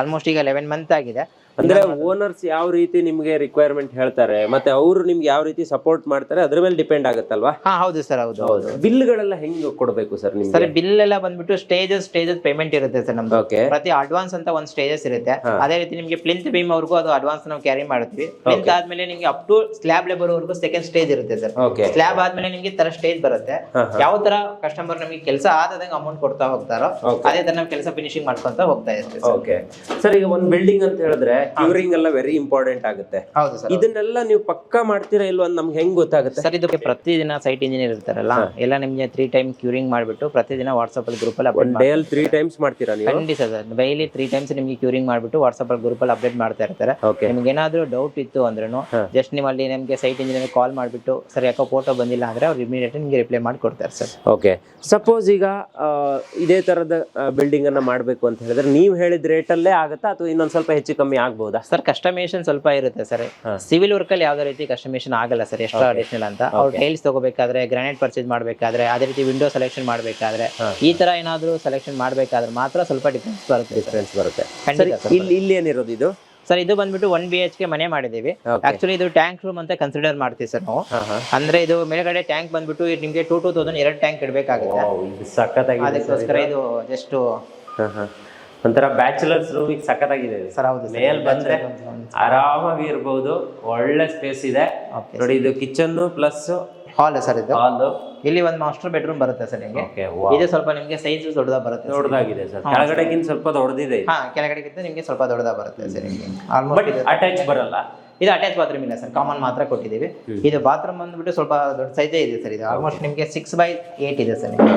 ಆಲ್ಮೋಸ್ಟ್ ಈಗ ಲೆವೆನ್ ಮಂತ್ ಆಗಿದೆ. ಅಂದ್ರೆ ಓನರ್ಸ್ ಯಾವ ರೀತಿ ನಿಮ್ಗೆ ರಿಕ್ವೈರ್ಮೆಂಟ್ ಹೇಳ್ತಾರೆ ಮತ್ತೆ ಅವರು ನಿಮ್ಗೆ ಯಾವ ರೀತಿ ಸಪೋರ್ಟ್ ಮಾಡ್ತಾರೆ ಅದ್ರ ಮೇಲೆ ಡಿಪೆಂಡ್ ಆಗುತ್ತಲ್ವಾ? ಹಾ ಹೌದು ಸರ್ ಹೌದು ಹೌದು. ಬಿಲ್ಗಳೆಲ್ಲ ಹೆಂಗ್ ಕೊಡ್ಬೇಕು ಸರ್ ನಿಮ್ಗೆ? ಸರ್ ಬಿಲ್ ಎಲ್ಲ ಬಂದ್ಬಿಟ್ಟು ಸ್ಟೇಜಸ್ ಸ್ಟೇಜಸ್ ಪೇಮೆಂಟ್ ಇರುತ್ತೆ ಸರ್ ನಮ್ದು. ಓಕೆ ಪ್ರತಿ ಅಡ್ವಾನ್ಸ್ ಅಂತ ಒಂದು ಸ್ಟೇಜಸ್ ಇರುತ್ತೆ. ಅದೇ ರೀತಿ ನಿಮಗೆ ಪ್ಲಿಂತ್ ಬೀಮ್ ಅವ್ರಿಗೂ ಅದು ಅಡ್ವಾನ್ಸ್ ನಾವು ಕ್ಯಾರಿ ಮಾಡ್ತೀವಿ. ಪ್ಲಿಂತ್ ಆದ್ಮೇಲೆ ನಿಮಗೆ ಅಪ್ ಟು ಸ್ಲ್ಯಾಬ್ ಲೆಬರ್ ವರೆಗೂ ಸೆಕೆಂಡ್ ಸ್ಟೇಜ್ ಇರುತ್ತೆ ಸರ್. ಓಕೆ ಸ್ಲ್ಯಾಬ್ ಆದ್ಮೇಲೆ ನಿಮಗೆ ತರ ಸ್ಟೇಜ್ ಬರುತ್ತೆ. ಯಾವ ತರ ಕಸ್ಟಮರ್ ನಮಗೆ ಕೆಲಸ ಆದಂಗ ಅಮೌಂಟ್ ಕೊಡ್ತಾ ಹೋಗ್ತಾರೋ ಅದೇ ತರ ನಾವು ಕೆಲಸ ಫಿನಿಶಿಂಗ್ ಮಾಡ್ಕೊಂತ ಹೋಗ್ತಾ ಇರ್ತೀವಿ. ಓಕೆ ಸರ್ ಈಗ ಒಂದ್ ಬಿಲ್ಡಿಂಗ್ ಅಂತ ಹೇಳಿದ್ರೆ ಕ್ಯೂರಿಂಗ್ ಎಲ್ಲ ವೆರಿ ಇಂಪಾರ್ಟೆಂಟ್ ಆಗುತ್ತೆ. ಹೌದು ಸರ್ ಇದನ್ನೆಲ್ಲ ನೀವು ಪಕ್ಕಾ ಮಾಡ್ತೀರಾ ಇಲ್ವಾ ಅಂತ ನಮ್ಗೆ ಹೆಂಗ್ ಗೊತ್ತಾಗುತ್ತೆ? ಸರ್ ಇದಕ್ಕೆ ಪ್ರತಿದಿನ ಸೈಟ್ ಇಂಜಿನಿಯರ್ ಇರ್ತಾರಲ್ಲ ಎಲ್ಲ ನಿಮ್ಗೆ ತ್ರೀ ಟೈಮ್ ಕ್ಯೂರಿಂಗ್ ಮಾಡಿಬಿಟ್ಟು ಪ್ರತಿದಿನ ವಾಟ್ಸ್ಆಪ್ ಅಲ್ಲಿ ಗ್ರೂಪ್ ಅಲ್ಲಿ ಅಪ್ಡೇಟ್ ಡೇ ಅಲ್ಲಿ ತ್ರೀ ಟೈಮ್ಸ್ ಮಾಡ್ತೀರಾ ನೀವು? ಖಂಡಿತ ಸರ್ ಡೈಲಿ ತ್ರೀ ಟೈಮ್ಸ್ ನಿಮ್ಗೆ ಕ್ಯೂರಿಂಗ್ ಮಾಡಿಬಿಟ್ಟು ವಾಟ್ಸಪ್ ಅಲ್ಲಿ ಗ್ರೂಪ್ ಅಲ್ಲಿ ಅಪ್ಡೇಟ್ ಮಾಡ್ತಾ ಇರ್ತಾರೆ. ನಿಮ್ಗೆ ಏನಾದ್ರು ಡೌಟ್ ಇತ್ತು ಅಂದ್ರೂ ಜಸ್ಟ್ ನಿಮ್ಮಲ್ಲಿ ನಿಮಗೆ ಸೈಟ್ ಇಂಜಿನಿಯರ್ ಕಾಲ್ ಮಾಡಿಬಿಟ್ಟು ಸರ್ ಯಾಕೋ ಫೋಟೋ ಬಂದಿಲ್ಲ ಅಂದ್ರೆ ಅವ್ರು ಇಮಿಡಿಯೇಟ್ ನಿಮಗೆ ರಿಪ್ಲೈ ಮಾಡಿ ಕೊಡ್ತಾರೆ ಸರ್. ಓಕೆ ಸಪೋಸ್ ಈಗ ಇದೇ ತರದ ಬಿಲ್ಡಿಂಗ್ ಅನ್ನ ಮಾಡ್ಬೇಕು ಅಂತ ಹೇಳಿದ್ರೆ ನೀವು ಹೇಳಿದ ರೇಟ್ ಅಲ್ಲೇ ಆಗುತ್ತಾ ಅಥವಾ ಇನ್ನೊಂದ್ ಸ್ವಲ್ಪ ಹೆಚ್ಚು ಕಮ್ಮಿ ಆಗ್ಬೋದಾ. ಸರ್ ಕಸ್ಟಮೇಶನ್ ಸ್ವಲ್ಪ ಇರುತ್ತೆ ಸರ್ ಸಿವಿಲ್ ವರ್ಕ್ ಅಲ್ಲಿ ಯಾವ್ದೇ ರೀತಿ ಕಸ್ಟಮೇಶನ್ ಆಗಲ್ಲ ಸರ್ ಎಕ್ಸ್ಟ್ರಾ ಅಡಿಷನಲ್ ಅಂತ. ಅವ್ರು ಟೈಲ್ಸ್ ತಗೋಬೇಕಾದ್ರೆ ಗ್ರಾನೈಟ್ ಪರ್ಚೇಸ್ ಮಾಡಬೇಕಾದ್ರೆ ಅದೇ ರೀತಿ ವಿಂಡೋ ಸೆಲೆಕ್ಷನ್ ಮಾಡಬೇಕಾದ್ರೆ ಈ ತರ ಏನಾದ್ರು ಸೆಲೆಕ್ಷನ್ ಮಾಡಬೇಕಾದ್ರೆ ಮಾತ್ರ ಸ್ವಲ್ಪ ಡಿಫ್ರೆನ್ಸ್ ಬರುತ್ತೆ ಡಿಫ್ರೆನ್ಸ್ ಬರುತ್ತೆ. ಇಲ್ಲಿ ಇಲ್ಲಿ ಏನಿರೋದು ಇದು? ಸರ್ ಇದು ಬಂದ್ಬಿಟ್ಟು ಒನ್ ಬಿ ಎಚ್ ಕೆ ಮನೆ ಮಾಡಿದೀವಿ. ಆಕ್ಚುಲಿ ಇದು ಟ್ಯಾಂಕ್ ರೂಮ್ ಅಂತ ಕನ್ಸಿಡರ್ ಮಾಡ್ತೀವಿ ಸರ್ ನಾವು. ಅಂದ್ರೆ ಇದು ಮೇಲ್ಗಡೆ ಟ್ಯಾಂಕ್ ಬಂದ್ಬಿಟ್ಟು ನಿಮ್ಗೆ ಟೂ ಟೂ ತೌಸಂಡ್ ಎರಡು ಟ್ಯಾಂಕ್ ಇಡಬೇಕಾಗುತ್ತೆ. ಅದಕ್ಕೋಸ್ಕರ ಇದು. ಜಸ್ಟ್ ಒಂಥರ ಬ್ಯಾಚುಲರ್ಸ್ ರೂಮಿಗೆ ಸಖತ್ತಾಗಿದೆ. ಇದು. ಸರ್ ಹೌದು ಮೇಲ್ ಬಂದ್ರೆ ಆರಾಮಾಗಿ ಇರ್ಬೋದು ಒಳ್ಳೆ ಸ್ಪೇಸ್ ಇದೆ. ನೋಡಿ ಇದು ಕಿಚನ್ ಪ್ಲಸ್ ಹಾಲ್ ಸರ್ ಇದು? ಹಾಲ್ ಇಲ್ಲಿ ಒಂದು ಮಾಸ್ಟರ್ ಬೆಡ್ರೂಮ್ ಬರುತ್ತೆ ಸರ್ ನಿಮಗೆ. ಇದು ಸ್ವಲ್ಪ ನಿಮಗೆ ಸೈಜ್ ದೊಡ್ಡದ ಬರುತ್ತೆ ದೊಡ್ಡದಾಗಿದೆ ಸರ್. ಕೆಳಗಡೆಗಿಂತ ಸ್ವಲ್ಪ ದೊಡ್ಡದಿದೆ ಹಾ ಕೆಳಗಡೆಗಿಂತ ನಿಮಗೆ ಸ್ವಲ್ಪ ದೊಡ್ಡದ ಬರುತ್ತೆ ಸರ್ ನಿಮಗೆ. ಆಲ್ಮೋಸ್ಟ್ ಅಟ್ಯಾಚ್ ಬರಲ್ಲ. ಇದು ಅಟ್ಯಾಚ್ ಬಾತ್ರೂಮ್ ಇಲ್ಲ ಸರ್. ಕಾಮನ್ ಮಾತ್ರ ಕೊಟ್ಟಿದ್ದೀವಿ. ಇದು ಬಾತ್ರೂಮ್ ಬಂದ್ಬಿಟ್ಟು ಸ್ವಲ್ಪ ದೊಡ್ಡ ಸೈಜೇ ಇದೆ ಸರ್ ಇದು. ಆಲ್ಮೋಸ್ಟ್ ನಿಮಗೆ ಸಿಕ್ಸ್ ಬೈ ಏಟ್ ಇದೆ ಸರ್ ನಿಮಗೆ.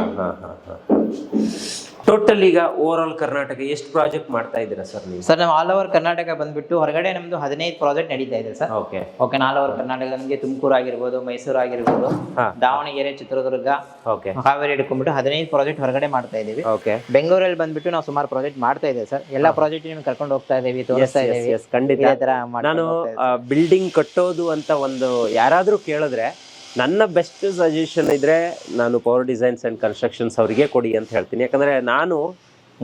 ಟೋಟಲ್ ಈಗ ಓವರ್ ಆಲ್ ಕರ್ನಾಟಕ ಎಷ್ಟು ಪ್ರಾಜೆಕ್ಟ್ ಮಾಡ್ತಾ ಇದ್ದೀರಾ ಸರ್ ನೀವು? ಸರ್ ನಾವು ಆಲ್ ಓವರ್ ಕರ್ನಾಟಕ ಬಂದ್ಬಿಟ್ಟು ಹೊರಗಡೆ ನಮ್ದು ಹದಿನೈದು ಪ್ರಾಜೆಕ್ಟ್ ನಡೀತಾ ಇದೆ sir okay okay all over Karnataka ನಮಗೆ ತುಮಕೂರು ಆಗಿರ್ಬೋದು ಮೈಸೂರು ಆಗಿರ್ಬೋದು ದಾವಣಗೆರೆ ಚಿತ್ರದುರ್ಗ ಓಕೆ ಹಾವೇರಿ ಹಿಡ್ಕೊಂಡ್ಬಿಟ್ಟು ಹದಿನೈದು ಪ್ರಾಜೆಕ್ಟ್ ಹೊರಗಡೆ ಮಾಡ್ತಾ ಇದ್ದೀವಿ ಓಕೆ ಬೆಂಗಳೂರಲ್ಲಿ ಬಂದ್ಬಿಟ್ಟು ನಾವು ಸುಮಾರು ಪ್ರಾಜೆಕ್ಟ್ ಮಾಡ್ತಾ ಇದ್ದೇವೆ ಸರ್ ಎಲ್ಲ ಪ್ರಾಜೆಕ್ಟ್ ನಿಮ್ಗೆ ಕರ್ಕೊಂಡು ಹೋಗ್ತಾ ಇದ್ದೀವಿ ತೋರಿಸ್ತಾ ಇದ್ದೀವಿ ಎಸ್ ಖಂಡಿತ. ನಾನು ಬಿಲ್ಡಿಂಗ್ ಕಟ್ಟೋದು ಅಂತ ಒಂದು ಯಾರಾದರೂ ಕೇಳಿದ್ರೆ ನನ್ನ ಬೆಸ್ಟ್ ಸಜೆಷನ್ ಇದ್ರೆ ನಾನು ಪವರ್ ಡಿಸೈನ್ಸ್ ಅಂಡ್ ಕನ್ಸ್ಟ್ರಕ್ಷನ್ಸ್ ಅವರಿಗೆ ಕೊಡಿ ಅಂತ ಹೇಳ್ತೀನಿ. ಯಾಕಂದ್ರೆ ನಾನು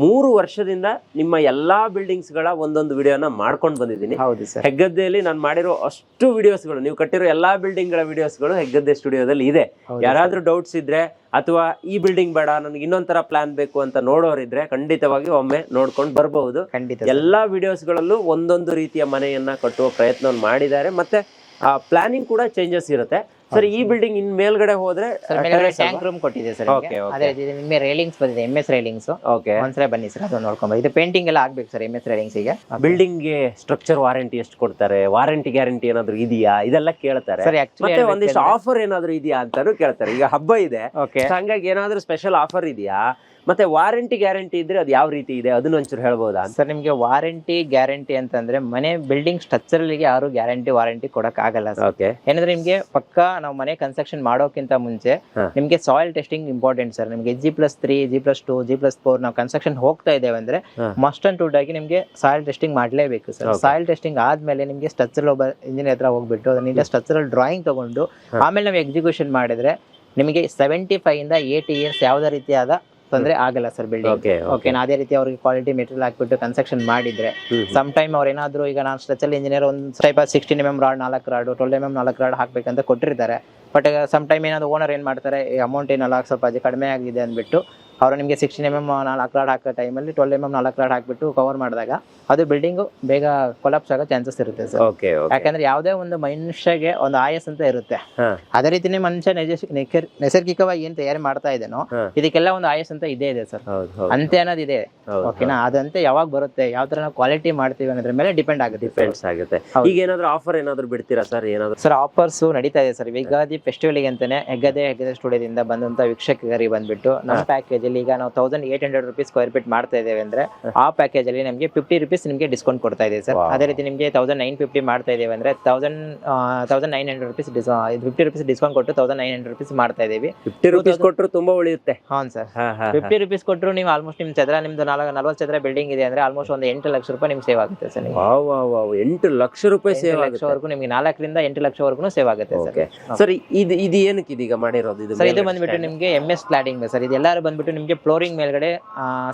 ಮೂರು ವರ್ಷದಿಂದ ನಿಮ್ಮ ಎಲ್ಲಾ ಬಿಲ್ಡಿಂಗ್ಸ್ಗಳ ಒಂದೊಂದು ವಿಡಿಯೋನ ಮಾಡ್ಕೊಂಡು ಬಂದಿದ್ದೀನಿ. ಹೌದು ಸರ್. ಹೆಗ್ಗದ್ದೆಯಲ್ಲಿ ನಾನು ಮಾಡಿರೋ ಅಷ್ಟು ವಿಡಿಯೋಸ್ಗಳು ನೀವು ಕಟ್ಟಿರೋ ಎಲ್ಲಾ ಬಿಲ್ಡಿಂಗ್ಗಳ ವಿಡಿಯೋಸ್ಗಳು ಹೆಗ್ಗದ್ದೆ ಸ್ಟುಡಿಯೋದಲ್ಲಿ ಇದೆ. ಯಾರಾದ್ರೂ ಡೌಟ್ಸ್ ಇದ್ರೆ ಅಥವಾ ಈ ಬಿಲ್ಡಿಂಗ್ ಬೇಡ ನನಗೆ ಇನ್ನೊಂಥರ ಪ್ಲಾನ್ ಬೇಕು ಅಂತ ನೋಡೋರಿದ್ರೆ ಖಂಡಿತವಾಗಿ ಒಮ್ಮೆ ನೋಡ್ಕೊಂಡು ಬರಬಹುದು. ಖಂಡಿತ ಎಲ್ಲಾ ವಿಡಿಯೋಸ್ಗಳಲ್ಲೂ ಒಂದೊಂದು ರೀತಿಯ ಮನೆಯನ್ನ ಕಟ್ಟುವ ಪ್ರಯತ್ನವನ್ನು ಮಾಡಿದ್ದಾರೆ. ಮತ್ತೆ ಆ ಪ್ಲಾನಿಂಗ್ ಕೂಡ ಚೇಂಜಸ್ ಇರುತ್ತೆ. ಸರ್ ಈ ಬಿಲ್ಡಿಂಗ್ ಇನ್ ಮೇಲ್ಗಡೆ ಹೋದ್ರೆ ಸರ್ ಮೇಲ್ಗಡೆ ಟ್ಯಾಂಕ್ ರೂಮ್ ಕೊಟ್ಟಿದೆ ಸರ್. ಅದೇ ನಿಮಗೆ ರೈಲಿಂಗ್ಸ್ ಬಂದಿದೆ ಎಂ ಎಸ್ ರೈಲಿಂಗ್ಸ್ ಓಕೆ ಒಂದ್ಸಲ ಬನ್ನಿ ಸರ್ ಅದನ್ನ ನೋಡ್ಕೊಂಡ್ ಇದು ಪೇಂಟಿಂಗ್ ಎಲ್ಲ ಆಗ್ಬೇಕು ಸರ್ ಎಂ ಎಸ್ ರೈಲಿಂಗ್ಸ್ಗೆ ಬಿಲ್ಡಿಂಗ್ಗೆ ಸ್ಟ್ರಕ್ಚರ್ ವಾರಂಟಿ ಎಷ್ಟು ಕೊಡ್ತಾರೆ? ವಾರಂಟಿ ಗ್ಯಾರಂಟಿ ಏನಾದ್ರು ಇದೆಯಾ? ಇದೆಲ್ಲ ಕೇಳ್ತಾರೆ. ಸರ್ ಆಕ್ಚುಲಿ ಮತ್ತೆ ಒಂದಿಷ್ಟು ಆಫರ್ ಏನಾದ್ರು ಇದೆಯಾ ಅಂತಾನು ಕೇಳ್ತಾರೆ. ಈಗ ಹಬ್ಬ ಇದೆ. ಓಕೆ ಹಂಗಾಗಿ ಏನಾದ್ರು ಸ್ಪೆಷಲ್ ಆಫರ್ ಇದೆಯಾ? ಮತ್ತೆ ವಾರಂಟಿ ಗ್ಯಾರಂಟಿ ಇದ್ರೆ ಅದು ಯಾವ ರೀತಿ ಇದೆ? ಅದನ್ನ ಒಂಚೂರು ಹೇಳ್ಬೋದಾ? ಸರ್ ನಿಮಗೆ ವಾರಂಟಿ ಗ್ಯಾರಂಟಿ ಅಂತಂದ್ರೆ ಮನೆ ಬಿಲ್ಡಿಂಗ್ ಸ್ಟ್ರಕ್ಚರ್ಗೆ ಯಾರು ಗ್ಯಾರಂಟಿ ವಾರಂಟಿ ಕೊಡಕ್ ಆಗಲ್ಲ ಓಕೆ ಏನಂದ್ರೆ ನಿಮ್ಗೆ ಪಕ್ಕ ನಾವು ಮನೆ ಕನ್ಸ್ಟ್ರಕ್ಷನ್ ಮಾಡೋಕ್ಕಿಂತ ಮುಂಚೆ ನಿಮಗೆ ಸಾಯಿಲ್ ಟೆಸ್ಟಿಂಗ್ ಇಂಪಾರ್ಟೆಂಟ್ ಸರ್. ನಿಮ್ಗೆ G plus three G plus two G plus four ನಾವು ಕನ್ಸ್ಟ್ರಕ್ಷನ್ ಹೋಗ್ತಾ ಇದ್ದೇವೆ ಅಂದ್ರೆ ಮಸ್ಟ್ ಅಂಡ್ ಟುಡ್ ಆಗಿ ನಿಮ್ಗೆ ಸಾಯಿಲ್ ಟೆಸ್ಟಿಂಗ್ ಮಾಡಲೇಬೇಕು ಸರ್. ಸಾಯಿಲ್ ಟೆಸ್ಟಿಂಗ್ ಆದ್ಮೇಲೆ ನಿಮ್ಗೆ ಸ್ಟ್ರಕ್ಚರಲ್ ಒಬ್ಬ ಇಂಜಿನಿಯರ್ ಹತ್ರ ಹೋಗ್ಬಿಟ್ಟು ಅದನ್ನ ಸ್ಟ್ರಕ್ಚರಲ್ ಡ್ರಾಯಿಂಗ್ ತಗೊಂಡು ಆಮೇಲೆ ನಾವು ಎಕ್ಸಿಕ್ಯೂಷನ್ ಮಾಡಿದ್ರೆ ನಿಮಗೆ ಸೆವೆಂಟಿ ಫೈವ್ ಇಂದ ಏಯ್ಟಿ ಇಯರ್ಸ್ ಯಾವುದೇ ರೀತಿಯಾದ ತೊಂದರೆ ಆಗಲ್ಲ ಸರ್ ಬಿಲ್ಡಿಂಗ್ ಓಕೆ ಅದೇ ರೀತಿ ಅವ್ರಿಗೆ ಕ್ವಾಲಿಟಿ ಮೆಟೀರಿಯಲ್ ಹಾಕ್ಬಿಟ್ಟು ಕನ್ಸ್ಟ್ರಕ್ಷನ್ ಮಾಡಿದ್ರೆ ಸಮ್ ಟೈಮ್ ಅವ್ರು ಏನಾದ್ರು ಈಗ ನಾನು ಸ್ಟ್ರಚಲ್ ಇಂಜಿನಿಯರ್ ಒಂದು type sixteen M M rod ನಾಲ್ಕು ರಾಡ್ ಟ್ವೆಲ್ ಎಂ ಎಂ ನಾಲ್ಕು ರಾಡ್ ಹಾಕ್ಬೇಕಂತ ಕೊಟ್ಟಿರ್ತಾರೆ. ಬಟ್ ಸಮ್ ಟೈಮ್ ಏನಾದ್ರು ಓನರ್ ಏನು ಮಾಡ್ತಾರೆ ಈ ಅಮೌಂಟ್ ಏನಲ್ಲ ಸ್ವಲ್ಪ ಅದು ಕಡಿಮೆ ಆಗಿದೆ ಅಂದ್ಬಿಟ್ಟು ಅವರು ನಿಮಗೆ ಸಿಕ್ಸ್ಟೀನ್ ಎಂ ಎಂ ನಾಲ್ಕು ರಾಡ್ ಹಾಕೋ ಟೈಮಲ್ಲಿ ಟ್ವೆಲ್ ಎಂ ಎಂ ನಾಲ್ಕು ರಾಡ್ ಹಾಕಿಬಿಟ್ಟು ಕವರ್ ಮಾಡಿದಾಗ ಅದು ಬಿಲ್ಡಿಂಗು ಬೇಗ ಕೊಲಾಪ್ಸ್ ಆಗೋ ಚಾನ್ಸಸ್ ಇರುತ್ತೆ ಸರ್ ಓಕೆ ಯಾಕಂದ್ರೆ ಯಾವುದೇ ಒಂದು ಮನುಷ್ಯಗೆ ಒಂದು ಆಯಸ್ ಅಂತ ಇರುತ್ತೆ. ಅದೇ ರೀತಿನೇ ಮನುಷ್ಯ ನೈಸರ್ಗಿಕವಾಗಿ ಏನ್ ತಯಾರಿ ಮಾಡ್ತಾ ಇದೇನೋ. ಇದಕ್ಕೆಲ್ಲ ಒಂದು ಆಯಸ್ ಅಂತ ಇದೇ ಇದೆ ಸರ್ ಅಂತೆ ಅನ್ನೋದು ಇದೆ. ಓಕೆನಾ ಅದಂತೆ ಯಾವಾಗ ಬರುತ್ತೆ ಯಾವ ತರ ನಾವು ಕ್ವಾಲಿಟಿ ಮಾಡ್ತೀವಿ ಅನ್ನೋದ್ರ ಮೇಲೆ ಡಿಪೆಂಡ್ ಆಗುತ್ತೆ ಡಿಪೆಂಡ್ಸ್ ಆಗುತ್ತೆ. ಈಗ ಏನಾದ್ರು ಆಫರ್ ಏನಾದ್ರು ಬಿಡ್ತೀರಾ ಸರ್ ಏನಾದ್ರು ಸರ್ ಆಫರ್ಸ್ ನಡೀತಾ ಇದೆ ಸರ್ ಯುಗಾದಿ ಫೆಸ್ಟಿವಲ್ಗೆ ಅಂತಾನೆ ಹೆಗ್ಗದೆ ಹೆಗ್ಗದೆ ಸ್ಟುಡಿಯೋದಿಂದ ಬಂದಂತ ವೀಕ್ಷಕರಿಗೆ ಬಂದ್ಬಿಟ್ಟು ನಮ್ಮ ಪ್ಯಾಕೇಜ್ ಅಲ್ಲಿ ಈಗ ನಾವು thousand eight hundred rupees square feet ಮಾಡ್ತಾ ಇದ್ದೇವೆ ಅಂದ್ರೆ ಆ ಪ್ಯಾಕೇಜ್ ಅಲ್ಲಿ ನಮಗೆ ಫಿಫ್ಟಿ ರುಪೀಸ್ ನಿಮಗೆ ಡಿಸ್ಕೌಂಟ್ ಕೊಡ್ತಾ ಇದೆ ಸರ್. ಅದೇ ರೀತಿ ನಿಮಗೆ ತೌಸಂಡ್ ನೈನ್ ಫಿಫ್ಟಿ ಮಾಡ್ತಾ ಇದ್ದೇವೆ ಅಂದ್ರೆ thousand thousand nine hundred rupees fifty rupees discount ಕೊಟ್ಟು ತೌಸಂಡ್ ನೈನ್ ಹಂಡ್ರೆಡ್ ರುಪೀಸ್ ಮಾಡ್ತಾ ಇದೀವಿ ಫಿಫ್ಟಿ ರುಪೀಸ್ ಕೊಟ್ಟರು ತುಂಬಾ ಉಳಿಯುತ್ತೆ. ಹಾಂ ಸರ್ ಫಿಫ್ಟಿ ರುಪೀಸ್ ಕೊಟ್ಟರು ನೀವು ಆಲ್ಮೋಸ್ಟ್ ನಿಮ್ ಚದರ ನಿಮ್ದು ನಾಲ್ಕು ನಲ್ವತ್ತು ಚದರ ಬಿಲ್ಡಿಂಗ್ ಇದೆ ಅಂದ್ರೆ ಆಲ್ಮೋಸ್ಟ್ ಒಂದು ಎಂಟು ಲಕ್ಷ ರೂಪಾಯಿ ನಿಮ್ಗೆ ಸೇವ್ ಆಗುತ್ತೆ ಸರ್ ನೀವು ಎಂಟು ಲಕ್ಷ ರೂಪಾಯಿ ಸೇವ್ ಆಗುತ್ತೆ. ಲಕ್ಷವರೆಗೂ ನಿಮ್ಗೆ ನಾಲ್ಕರಿಂದ ಎಂಟು ಲಕ್ಷವರೆಗೂ ಸೇವ್ ಆಗುತ್ತೆ ಸರ್. ಸರ್ ಇದು ಇದು ಏನಕ್ಕೆ ಇದೀಗ ಮಾಡಿರೋದು? ಇದು ಸರ್ ಇದು ಬಂದ್ಬಿಟ್ಟು? ನಿಮಗೆ ಎಂ ಎಸ್ ಕ್ಲಾಡಿಂಗ್ ಸರ್. ಇದು ಎಲ್ಲರೂ ಬಂದ್ಬಿಟ್ಟು ನಿಮಗೆ ಫ್ಲೋರಿಂಗ್ ಮೇಲ್ಗಡೆ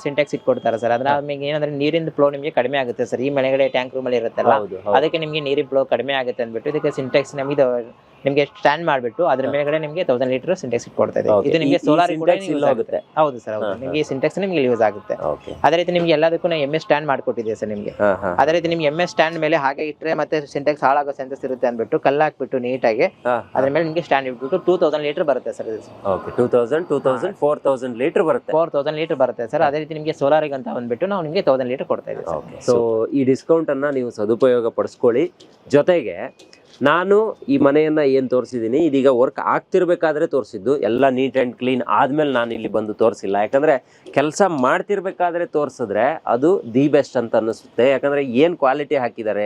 ಸಿಂಟ್ಯಾಕ್ಸ್ ಇಟ್ಕೊಡ್ತಾರೆ ಸರ್ ಅದ್ರ ನಿಮಗೆ ಏನಂದ್ರೆ ನೀರಿನ ಫ್ಲೋ ನಿಮಗೆ ಕಡಿಮೆ ಆಗುತ್ತೆ ಸರ್ ಈ ಮೇಲ್ಗಡೆ ಟ್ಯಾಂಕ್ ರೂಮ್ ಅಲ್ಲಿ ಇರುತ್ತಲ್ಲ ಹೌದು ಹೌದು. ಅದಕ್ಕೆ ನಿಮಗೆ ನೀರಿನ ಫ್ಲೋ ಕಡಿಮೆ ಆಗುತ್ತೆ ಅಂದ್ಬಿಟ್ಟು ಇದಕ್ಕೆ ಸಿಂಟ್ಯಾಕ್ಸ್ ನಮಗೆ ನಿಮಗೆ ಸ್ಟ್ಯಾಂಡ್ ಮಾಡ್ಬಿಟ್ಟು ಅದ್ರ ಮೇಲ್ಗಡೆ ನಿಮಗೆ ತೌಸಂಡ್ ಲೀಟರ್ ಸಿಂಟೆಕ್ಸ್ ಇಟ್ಕೊಡ್ತಾ ಇದೆ. ಇದು ನಿಮಗೆ ಸೋಲಾರ್ ಹೋಗುತ್ತೆ. ಹೌದು ಸರ್ ಹೌದು. ನಿಮ್ಗೆ ಸಿಂಟೆಕ್ಸ್ ನಿಮಗೆ ಯೂಸ್ ಆಗುತ್ತೆ. ಅದೇ ರೀತಿ ನಿಮಗೆ ಎಲ್ಲದಕ್ಕೂ ನಾವು ಎಮ್ಮೆ ಸ್ಟ್ಯಾಂಡ್ ಮಾಡ್ಕೊಟ್ಟಿದೆ ಸರ್ ನಿಮಗೆ. ಅದೇ ರೀತಿ ನಿಮ್ಗೆ ಎಮ್ಎಸ್ ಸ್ಟ್ಯಾಂಡ್ ಮೇಲೆ ಹಾಗೆ ಇಟ್ಟರೆ ಮತ್ತೆ ಸಿಂಟೆಕ್ಸ್ ಹಾಳಾಗೋ ಸೆನ್ಸಸ್ ಇರುತ್ತೆ ಅಂದ್ಬಿಟ್ಟು ಕಲ್ಲು ಹಾಕ್ಬಿಟ್ಟು ನೀಟಾಗಿ ಅದ್ರ ಮೇಲೆ ನಿಮಗೆ ಸ್ಟ್ಯಾಂಡ್ ಇಟ್ಬಿಟ್ಟು ಟೂ ತೌಸಂಡ್ ಲೀಟರ್ ಬರುತ್ತೆ sir okay two thousand two thousand four thousand litre ಬರುತ್ತೆ. ಫೋರ್ ತೌಸಂಡ್ ಲೀಟರ್ ಬರುತ್ತೆ ಸರ್ ಅದೇ ರೀತಿ ನಿಮಗೆ ಸೋಲಾರಿಗೆ ಅಂತ ಬಂದ್ಬಿಟ್ಟು ನಾವು ನಿಮಗೆ ತೌಸಂಡ್ ಲೀಟರ್ ಕೊಡ್ತಾ ಇದ್ದೀವಿ ಸೊ ಈ ಡಿಸ್ಕೌಂಟ್ ಅನ್ನ ನೀವು ಸದುಪಯೋಗ ಪಡಿಸ್ಕೊಳ್ಳಿ. ಜೊತೆಗೆ ನಾನು ಈ ಮನೆಯನ್ನ ಏನ್ ತೋರಿಸಿದ್ದೀನಿ ಇದೀಗ ವರ್ಕ್ ಆಗ್ತಿರ್ಬೇಕಾದ್ರೆ ತೋರಿಸಿದ್ದು ಎಲ್ಲ ನೀಟ್ ಅಂಡ್ ಕ್ಲೀನ್ ಆದ್ಮೇಲೆ ನಾನು ಇಲ್ಲಿ ಬಂದು ತೋರಿಸಿಲ್ಲ. ಯಾಕಂದ್ರೆ ಕೆಲಸ ಮಾಡ್ತಿರ್ಬೇಕಾದ್ರೆ ತೋರಿಸಿದ್ರೆ ಅದು ದಿ ಬೆಸ್ಟ್ ಅಂತ ಅನ್ನಿಸುತ್ತೆ. ಯಾಕಂದ್ರೆ ಏನ್ ಕ್ವಾಲಿಟಿ ಹಾಕಿದ್ದಾರೆ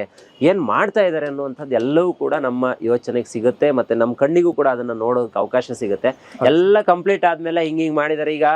ಏನ್ ಮಾಡ್ತಾ ಇದ್ದಾರೆ ಅನ್ನುವಂಥದ್ದು ಎಲ್ಲವೂ ಕೂಡ ನಮ್ಮ ಯೋಚನೆಗೆ ಸಿಗುತ್ತೆ ಮತ್ತೆ ನಮ್ಮ ಕಣ್ಣಿಗೂ ಕೂಡ ಅದನ್ನ ನೋಡೋಕೆ ಅವಕಾಶ ಸಿಗುತ್ತೆ. ಎಲ್ಲ ಕಂಪ್ಲೀಟ್ ಆದ್ಮೇಲೆ ಹಿಂಗ್ ಹಿಂಗ್ ಮಾಡಿದ್ದಾರೆ ಈಗ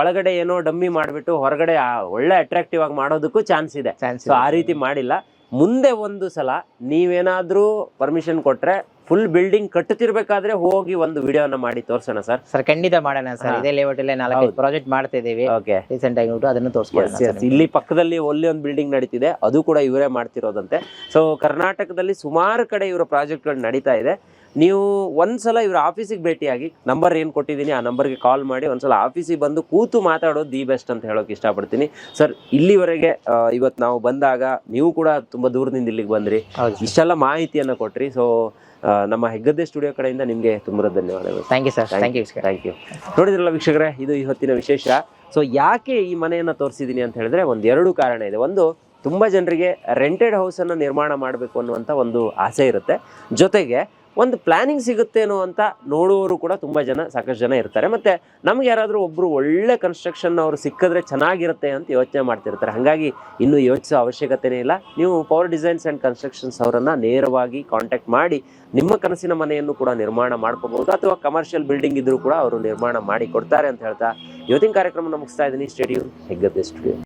ಒಳಗಡೆ ಏನೋ ಡಮ್ಮಿ ಮಾಡಿಬಿಟ್ಟು ಹೊರಗಡೆ ಒಳ್ಳೆ ಅಟ್ರಾಕ್ಟಿವ್ ಆಗಿ ಮಾಡೋದಕ್ಕೂ ಚಾನ್ಸ್ ಇದೆ. ಚಾನ್ಸ್ ಸೊ ಆ ರೀತಿ ಮಾಡಿಲ್ಲ. ಮುಂದೆ ಒಂದು ಸಲ ನೀವೇನಾದ್ರೂ ಪರ್ಮಿಷನ್ ಕೊಟ್ರೆ ಫುಲ್ ಬಿಲ್ಡಿಂಗ್ ಕಟ್ಟುತ್ತಿರ್ಬೇಕಾದ್ರೆ ಹೋಗಿ ಒಂದು ವಿಡಿಯೋನ ಮಾಡಿ ತೋರ್ಸೋಣ ಸರ್. ಸರ್ ಖಂಡಿತ ಮಾಡೋಣ ಸರ್. ಇದೇ ಲೇಔಟ್ ಅಲ್ಲೇ ನಾಲ್ಕೈದು ಪ್ರಾಜೆಕ್ಟ್ ಮಾಡ್ತಾ ಇದೀವಿ ಓಕೆ ರೀಸೆಂಟ್ ಆಗಿ ಅದನ್ನು ತೋರಿಸ್ಕೊಳ್ಳಿ sir ಇಲ್ಲಿ ಪಕ್ಕದಲ್ಲಿ ಒಲ್ಲಿ ಒಂದು ಬಿಲ್ಡಿಂಗ್ ನಡೀತಿದೆ. ಅದು ಕೂಡ ಇವರೇ ಮಾಡ್ತಿರೋದಂತೆ. ಸೊ ಕರ್ನಾಟಕದಲ್ಲಿ ಸುಮಾರು ಕಡೆ ಇವರ ಪ್ರಾಜೆಕ್ಟ್ಗಳು ನಡೀತಾ ಇದೆ. ನೀವು ಒಂದ್ಸಲ ಇವ್ರ ಆಫೀಸಿಗೆ ಭೇಟಿಯಾಗಿ ನಂಬರ್ ಏನು ಕೊಟ್ಟಿದ್ದೀನಿ ಆ ನಂಬರ್ಗೆ ಕಾಲ್ ಮಾಡಿ ಒಂದ್ಸಲ ಆಫೀಸಿಗೆ ಬಂದು ಕೂತು ಮಾತಾಡೋದು ದಿ ಬೆಸ್ಟ್ ಅಂತ ಹೇಳೋಕೆ ಇಷ್ಟಪಡ್ತೀನಿ. ಸರ್ ಇಲ್ಲಿವರೆಗೆ ಇವತ್ತು ನಾವು ಬಂದಾಗ ನೀವು ಕೂಡ ತುಂಬ ದೂರದಿಂದ ಇಲ್ಲಿಗೆ ಬಂದ್ರಿ. ಇಷ್ಟೆಲ್ಲ ಮಾಹಿತಿಯನ್ನು ಕೊಟ್ರಿ. ಸೊ ನಮ್ಮ ಹೆಗ್ಗದ್ದೆ ಸ್ಟುಡಿಯೋ ಕಡೆಯಿಂದ ನಿಮಗೆ ತುಂಬ ಧನ್ಯವಾದಗಳು. Thank you sir thank you thank you ನೋಡಿದ್ರಲ್ಲ ವೀಕ್ಷಕರೇ ಇದು ಇವತ್ತಿನ ವಿಶೇಷ. ಸೊ ಯಾಕೆ ಈ ಮನೆಯನ್ನು ತೋರಿಸಿದ್ದೀನಿ ಅಂತ ಹೇಳಿದ್ರೆ ಒಂದು ಎರಡು ಕಾರಣ ಇದೆ. ಒಂದು ತುಂಬ ಜನರಿಗೆ ರೆಂಟೆಡ್ ಹೌಸನ್ನು ನಿರ್ಮಾಣ ಮಾಡಬೇಕು ಅನ್ನುವಂಥ ಒಂದು ಆಸೆ ಇರುತ್ತೆ. ಜೊತೆಗೆ ಒಂದು ಪ್ಲಾನಿಂಗ್ ಸಿಗುತ್ತೇನೋ ಅಂತ ನೋಡುವವರು ಕೂಡ ತುಂಬ ಜನ, ಸಾಕಷ್ಟು ಜನ ಇರ್ತಾರೆ. ಮತ್ತು ನಮ್ಗೆ ಯಾರಾದರೂ ಒಬ್ಬರು ಒಳ್ಳೆ ಕನ್ಸ್ಟ್ರಕ್ಷನ್ ಅವರು ಸಿಕ್ಕಿದ್ರೆ ಚೆನ್ನಾಗಿರುತ್ತೆ ಅಂತ ಯೋಚನೆ ಮಾಡ್ತಿರ್ತಾರೆ. ಹಾಗಾಗಿ ಇನ್ನೂ ಯೋಚಿಸೋ ಅವಶ್ಯಕತೆನೇ ಇಲ್ಲ. ನೀವು ಪವರ್ ಡಿಸೈನ್ಸ್ ಆ್ಯಂಡ್ ಕನ್ಸ್ಟ್ರಕ್ಷನ್ಸ್ ಅವರನ್ನು ನೇರವಾಗಿ ಕಾಂಟ್ಯಾಕ್ಟ್ ಮಾಡಿ, ನಿಮ್ಮ ಕನಸಿನ ಮನೆಯನ್ನು ಕೂಡ ನಿರ್ಮಾಣ ಮಾಡ್ಕೋಬಹುದು. ಅಥವಾ ಕಮರ್ಷಿಯಲ್ ಬಿಲ್ಡಿಂಗ್ ಇದ್ದರೂ ಕೂಡ ಅವರು ನಿರ್ಮಾಣ ಮಾಡಿ ಕೊಡ್ತಾರೆ ಅಂತ ಹೇಳ್ತಾ ಇವತ್ತಿನ ಕಾರ್ಯಕ್ರಮ ಮುಗಿಸ್ತಾ ಇದ್ದೀನಿ. Stadium Heggadde studio